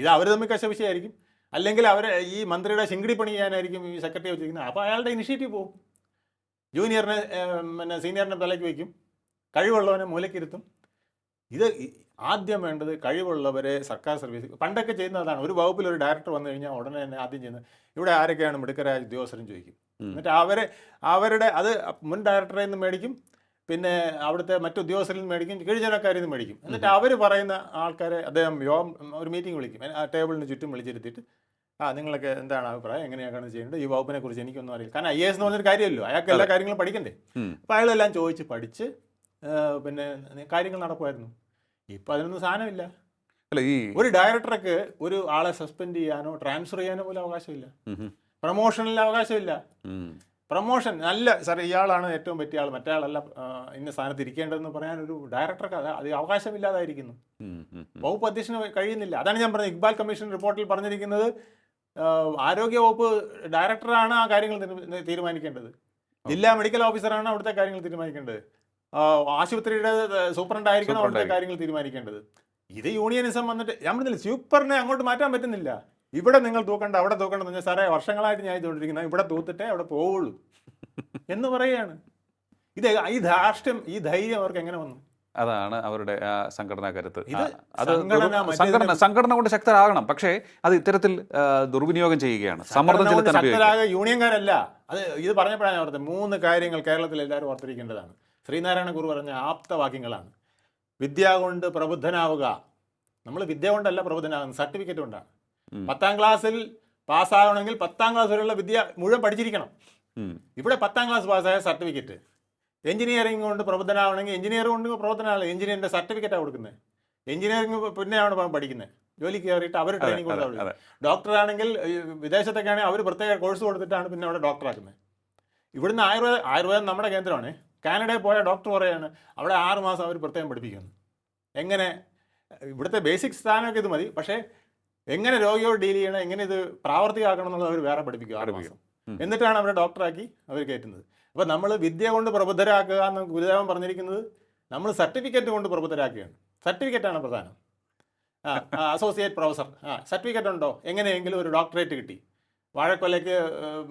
ഇത് അവർ തമ്മിൽ കശപിശയായിരിക്കും. അല്ലെങ്കിൽ അവർ ഈ മന്ത്രിയുടെ ശിങ്കിടി പണി ചെയ്യാനായിരിക്കും ഈ സെക്രട്ടറി വെച്ചിരിക്കുന്നത്. അപ്പോൾ അയാളുടെ ഇനിഷ്യേറ്റീവ് പോകും ജൂനിയറിനെ പിന്നെ സീനിയറിനെ തലയ്ക്ക് വയ്ക്കും. കഴിവുള്ളവനെ മൂലക്കിരുത്തും ഇത് ആദ്യം വേണ്ടത് കഴിവുള്ളവരെ സർക്കാർ സർവീസ് പണ്ടൊക്കെ ചെയ്യുന്നതാണ്. ഒരു വകുപ്പിൽ ഒരു ഡയറക്ടർ വന്നു കഴിഞ്ഞാൽ ഉടനെ തന്നെ ആദ്യം ചെയ്യുന്നത് ഇവിടെ ആരൊക്കെയാണ് മിടുക്കരായ ഉദ്യോഗസ്ഥരും ചോദിക്കും. എന്നിട്ട് അവരെ അവരുടെ അത് മുൻ ഡയറക്ടറിൽ നിന്ന് മേടിക്കും പിന്നെ അവിടുത്തെ മറ്റു ഉദ്യോഗസ്ഥരിൽ നിന്ന് മേടിക്കും കീഴ്ജനക്കാരിൽ നിന്ന് മേടിക്കും. എന്നിട്ട് അവർ പറയുന്ന ആൾക്കാരെ അദ്ദേഹം യോഗം ഒരു മീറ്റിംഗ് വിളിക്കും. ആ ടേബിളിന് ചുറ്റും വിളിച്ചിരുത്തിയിട്ട് ആ നിങ്ങളൊക്കെ എന്താണ് അഭിപ്രായം? എങ്ങനെയാണ് ചെയ്യേണ്ടത്? ഈ വകുപ്പിനെ കുറിച്ച് എനിക്കൊന്നും അറിയില്ല. കാരണം ഐ എസ് എന്ന് പറഞ്ഞൊരു കാര്യമല്ലോ. അയാൾക്ക് എല്ലാ കാര്യങ്ങളും പഠിക്കണ്ടേ. അപ്പോൾ അയാളെല്ലാം ചോദിച്ച് പഠിച്ച് പിന്നെ കാര്യങ്ങൾ നടക്കുമായിരുന്നു. ഇപ്പം അതിനൊന്നും സാധനമില്ല അല്ല ഈ ഒരു ഡയറക്ടർക്ക് ഒരു ആളെ സസ്പെൻഡ് ചെയ്യാനോ ട്രാൻസ്ഫർ ചെയ്യാനോ പോലും അവകാശമില്ല. പ്രൊമോഷനിൽ അവകാശമില്ല. പ്രൊമോഷൻ നല്ല സാർ ഇയാളാണ് ഏറ്റവും പറ്റിയ ആൾ മറ്റേ ആളല്ല ആ, ഇന്ന സ്ഥാനത്ത് ഇരിക്കേണ്ടതെന്ന് പറയാൻ ഒരു ഡയറക്ടർക്ക് അത് അത് അവകാശമില്ലാതായിരിക്കുന്നു. വകുപ്പ് അധ്യക്ഷന് കഴിയുന്നില്ല. അതാണ് ഞാൻ പറഞ്ഞത്. ഇക്ബാൽ കമ്മീഷൻ റിപ്പോർട്ടിൽ പറഞ്ഞിരിക്കുന്നത് ആരോഗ്യ വകുപ്പ് ഡയറക്ടറാണ് ആ കാര്യങ്ങൾ തീരുമാനിക്കേണ്ടത്. ജില്ലാ മെഡിക്കൽ ഓഫീസറാണ് അവിടുത്തെ കാര്യങ്ങൾ തീരുമാനിക്കേണ്ടത്. ആശുപത്രിയുടെ സൂപ്രണ്ട് ആയിരിക്കണം അവിടുത്തെ. കാര്യങ്ങൾ തീരുമാനിക്കേണ്ടത്. ഇത് യൂണിയനിസം വന്നിട്ട് ഞാൻ പറഞ്ഞില്ല സൂപ്പറിനെ അങ്ങോട്ട് മാറ്റാൻ പറ്റുന്നില്ല. ഇവിടെ നിങ്ങൾ തൂക്കണ്ട അവിടെ തൂക്കണ്ട എന്ന് സാറേ വർഷങ്ങളായിട്ട് ഞാൻ ചെയ്തുകൊണ്ടിരിക്കുന്ന ഇവിടെ തൂത്തിട്ടേ അവിടെ പോവുള്ളൂ. എന്ന് പറയുകയാണ് ഇത് ഈ ധാർഷ്ട്യം ഈ ധൈര്യം അവർക്ക് എങ്ങനെ വന്നു? അതാണ് അവരുടെ സംഘടനാ കരുത്ത്. അത് സംഘടന സംഘടന കൊണ്ട് ശക്തരാകണം. പക്ഷേ അത് ഇത്തരത്തിൽ ദുർവിനിയോഗം ചെയ്യുകയാണ്. സമ്മർദ്ദം ചെലുത്താൻ യൂണിയൻകാരല്ല. അത് ഇത് പറഞ്ഞപ്പോഴാണ് ഓർത്തത് മൂന്ന് കാര്യങ്ങൾ കേരളത്തിൽ എല്ലാവരും ഓർത്തിരിക്കേണ്ടതാണ്. ശ്രീനാരായണ ഗുരു പറഞ്ഞ ആപ്തവാക്യങ്ങളാണ്. വിദ്യ കൊണ്ട് പ്രബുദ്ധനാവുക. നമ്മൾ വിദ്യ കൊണ്ടല്ല പ്രബുദ്ധനാകുന്നത് സർട്ടിഫിക്കറ്റ് കൊണ്ടാണ്. പത്താം ക്ലാസ്സിൽ പാസ്സാകണമെങ്കിൽ പത്താം ക്ലാസ് വരെയുള്ള വിദ്യ മുഴുവൻ പഠിച്ചിരിക്കണം. ഇവിടെ പത്താം ക്ലാസ് പാസ്സായ സർട്ടിഫിക്കറ്റ്. എഞ്ചിനീയറിംഗ് കൊണ്ട് പ്രബുദ്ധനാവണമെങ്കിൽ എഞ്ചിനീയർ കൊണ്ട് പ്രബുദ്ധനാവില്ല എഞ്ചിനീയറിന്റെ സർട്ടിഫിക്കറ്റാണ് കൊടുക്കുന്നത്. എഞ്ചിനീയറിംഗ് പിന്നെയാണ് പഠിക്കുന്നത്. ജോലി കയറിയിട്ട് അവർ ട്രെയിനിങ് കൊടുത്താൽ അതെ. ഡോക്ടർ ആണെങ്കിൽ ഈ വിദേശത്തൊക്കെ ആണെങ്കിൽ അവർ പ്രത്യേക കോഴ്സ് കൊടുത്തിട്ടാണ് പിന്നെ അവിടെ ഡോക്ടറാക്കുന്നത് ഇവിടുന്ന് ആയുർവേദ ആയുർവേദം നമ്മുടെ കേന്ദ്രമാണ്. കാനഡയിൽ പോയ ഡോക്ടർ പറയാണ് അവിടെ ആറ് മാസം അവർ പ്രത്യേകം പഠിപ്പിക്കുന്നു. എങ്ങനെ? ഇവിടുത്തെ ബേസിക് സ്ഥാനമൊക്കെ ഇത് മതി പക്ഷേ എങ്ങനെ രോഗിയോട് ഡീൽ ചെയ്യണം എങ്ങനെ ഇത് പ്രാവർത്തികമാക്കണം എന്നുള്ളത് അവർ വേറെ പഠിപ്പിക്കും ആറ് മാസം. എന്നിട്ടാണ് അവരെ ഡോക്ടറാക്കി അവർ കയറ്റുന്നത്. അപ്പോൾ നമ്മൾ വിദ്യ കൊണ്ട് പ്രബുദ്ധരാക്കുക എന്ന് ഗുരുദേവൻ പറഞ്ഞിരിക്കുന്നത് നമ്മൾ സർട്ടിഫിക്കറ്റ് കൊണ്ട് പ്രബുദ്ധരാക്കുകയാണ്. സർട്ടിഫിക്കറ്റാണ് പ്രധാനം. ആ അസോസിയേറ്റ് പ്രൊഫസർ ആ സർട്ടിഫിക്കറ്റ് ഉണ്ടോ? എങ്ങനെയെങ്കിലും ഒരു ഡോക്ടറേറ്റ് കിട്ടി. വാഴക്കൊലയ്ക്ക്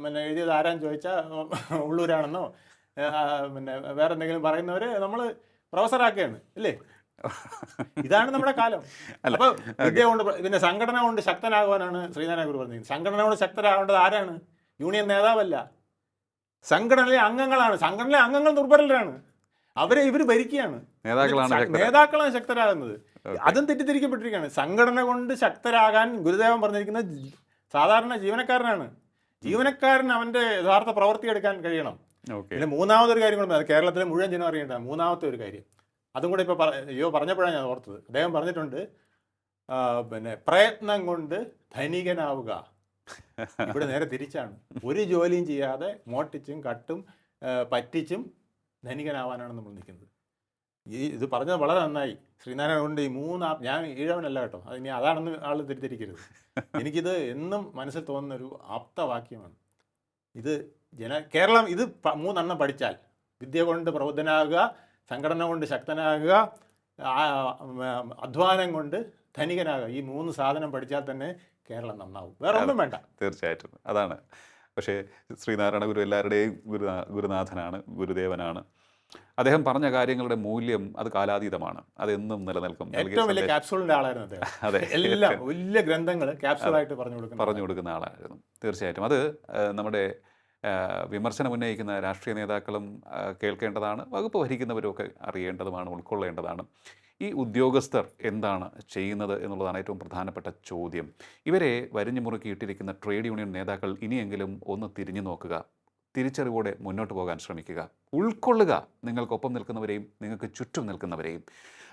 പിന്നെ എഴുതിയത് ആരാന്ന് ചോദിച്ചാൽ ഉള്ളൂരാണെന്നോ? പിന്നെ വേറെ എന്തെങ്കിലും പറയുന്നവര് നമ്മൾ പ്രൊഫസറാക്കുകയാണ് അല്ലേ ഇതാണ് നമ്മുടെ കാലം. അപ്പൊ വിദ്യ കൊണ്ട് പിന്നെ സംഘടന കൊണ്ട് ശക്തനാകുവാനാണ് ശ്രീനാരായ ഗുരു പറഞ്ഞത്. സംഘടന കൊണ്ട് ശക്തരാകേണ്ടത് ആരാണ്? യൂണിയൻ നേതാവല്ല. സംഘടനയിലെ അംഗങ്ങളാണ്. സംഘടനയിലെ അംഗങ്ങൾ ദുർബലരാണ്. അവരെ ഇവർ ഭരിക്കുകയാണ്. നേതാക്കളാണ് നേതാക്കളാണ് ശക്തരാകുന്നത്. അതും തെറ്റിദ്ധരിക്കപ്പെട്ടിരിക്കുകയാണ്. സംഘടന കൊണ്ട് ശക്തരാകാൻ ഗുരുദേവൻ പറഞ്ഞിരിക്കുന്ന സാധാരണ ജീവനക്കാരനാണ്. ജീവനക്കാരൻ അവന്റെ യഥാർത്ഥ പ്രവൃത്തി എടുക്കാൻ കഴിയണം. പിന്നെ മൂന്നാമതൊരു കാര്യം കൂടെ കേരളത്തിലെ മുഴുവൻ ജനം അറിയേണ്ട മൂന്നാമത്തെ ഒരു കാര്യം. അതും കൂടെ ഇപ്പോൾ അയ്യോ പറഞ്ഞപ്പോഴാണ് ഞാൻ ഓർത്തത്. അദ്ദേഹം പറഞ്ഞിട്ടുണ്ട് പിന്നെ പ്രയത്നം കൊണ്ട് ധനികനാവുക. ഇവിടെ നേരെ തിരിച്ചാണ്. ഒരു ജോലിയും ചെയ്യാതെ മോട്ടിച്ചും കട്ടും പറ്റിച്ചും ധനികനാവാനാണ് നമ്മൾ നിൽക്കുന്നത്. ഈ ഇത് പറഞ്ഞത് വളരെ നന്നായി. ശ്രീനാരായണ കൊണ്ട് ഈ മൂന്ന് ഞാൻ ഈഴവനല്ല കേട്ടോ. അത് ഇനി അതാണെന്ന് ആൾ തിരിത്തിരിക്കരുത് എനിക്കിത് എന്നും മനസ്സിൽ തോന്നുന്ന ഒരു ആപ്തവാക്യമാണ്. ഇത് ജന കേരളം ഇത് മൂന്നെണ്ണം പഠിച്ചാൽ. വിദ്യ കൊണ്ട് പ്രബുദ്ധനാകുക സംഘടന കൊണ്ട് ശക്തനാകുക അധ്വാനം കൊണ്ട് ധനികനാകുക. ഈ മൂന്ന് സാധനം പഠിച്ചാൽ തന്നെ കേരളം നന്നാവും. വേറെ ഒന്നും വേണ്ട. തീർച്ചയായിട്ടും. അതാണ്. പക്ഷേ ശ്രീനാരായണ ഗുരു എല്ലാവരുടെയും ഗുരുനാ ഗുരുനാഥനാണ് ഗുരുദേവനാണ്. അദ്ദേഹം പറഞ്ഞ കാര്യങ്ങളുടെ മൂല്യം അത് കാലാതീതമാണ്. അതെന്നും നിലനിൽക്കും. ഏറ്റവും വലിയ ക്യാപ്സൂളിന്റെ ആളായിരുന്നു അദ്ദേഹം. അതെ. എല്ലാം വലിയ ഗ്രന്ഥങ്ങൾ ക്യാപ്സൂളായിട്ട് പറഞ്ഞു കൊടുക്കുന്ന പറഞ്ഞു കൊടുക്കുന്ന ആളായിരുന്നു. തീർച്ചയായിട്ടും. അത് നമ്മുടെ വിമർശനം ഉന്നയിക്കുന്ന രാഷ്ട്രീയ നേതാക്കളും കേൾക്കേണ്ടതാണ് വകുപ്പ് ഭരിക്കുന്നവരും ഒക്കെ അറിയേണ്ടതുമാണ് ഉൾക്കൊള്ളേണ്ടതാണ്. ഈ ഉദ്യോഗസ്ഥർ എന്താണ് ചെയ്യുന്നത് എന്നുള്ളതാണ് ഏറ്റവും പ്രധാനപ്പെട്ട ചോദ്യം. ഇവരെ വരിഞ്ഞു മുറുക്കിയിട്ടിരിക്കുന്ന ട്രേഡ് യൂണിയൻ നേതാക്കൾ ഇനിയെങ്കിലും ഒന്ന് തിരിഞ്ഞു നോക്കുക. തിരിച്ചറിവോടെ മുന്നോട്ട് പോകാൻ ശ്രമിക്കുക. ഉൾക്കൊള്ളുക നിങ്ങൾക്കൊപ്പം നിൽക്കുന്നവരെയും നിങ്ങൾക്ക് ചുറ്റും നിൽക്കുന്നവരെയും.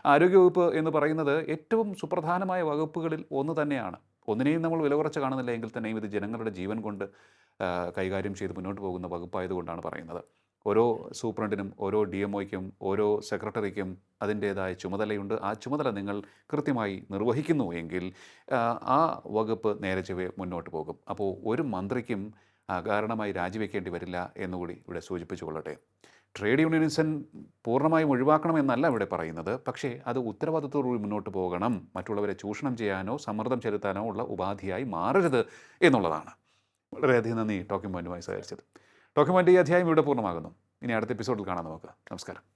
ആരോഗ്യവകുപ്പ് എന്ന് പറയുന്നത് ഏറ്റവും സുപ്രധാനമായ വകുപ്പുകളിൽ ഒന്ന് തന്നെയാണ്. ഒന്നിനെയും നമ്മൾ വില കുറച്ച് കാണുന്നില്ല എങ്കിൽ തന്നെയും ഇത് ജനങ്ങളുടെ ജീവൻ കൊണ്ട് കൈകാര്യം ചെയ്ത് മുന്നോട്ട് പോകുന്ന വകുപ്പായതുകൊണ്ടാണ് പറയുന്നത്. ഓരോ സൂപ്രണ്ടിനും ഓരോ ഡി എം ഒയ്ക്കും ഓരോ സെക്രട്ടറിക്കും അതിന്റേതായ ചുമതലയുണ്ട്. ആ ചുമതല നിങ്ങൾ കൃത്യമായി നിർവഹിക്കുന്നു എങ്കിൽ ആ, വകുപ്പ് നേരെ ചൊവ്വേ മുന്നോട്ട് പോകും. അപ്പോൾ ഒരു മന്ത്രിക്കും അകാരണമായി രാജിവെക്കേണ്ടി വരില്ല എന്നുകൂടി ഇവിടെ സൂചിപ്പിച്ചു കൊള്ളട്ടെ ട്രേഡ് യൂണിയനിസം പൂർണമായും ഒഴിവാക്കണമെന്നല്ല ഇവിടെ പറയുന്നത്. പക്ഷേ അത് ഉത്തരവാദിത്തോടുകൂടി മുന്നോട്ട് പോകണം. മറ്റുള്ളവരെ ചൂഷണം ചെയ്യാനോ സമ്മർദ്ദം ചെലുത്താനോ ഉള്ള ഉപാധിയായി മാറരുത് എന്നുള്ളതാണ്. വളരെയധികം നന്ദി ടോക്കിംഗ് പോയിന്റുമായി സഹകരിച്ചത് ടോക്കിംഗ് പോയിന്റ് ഈ അധ്യായം ഇവിടെ പൂർണമാകുന്നു. ഇനി അടുത്ത എപ്പിസോഡിൽ കാണാം നമുക്ക്. നമസ്കാരം.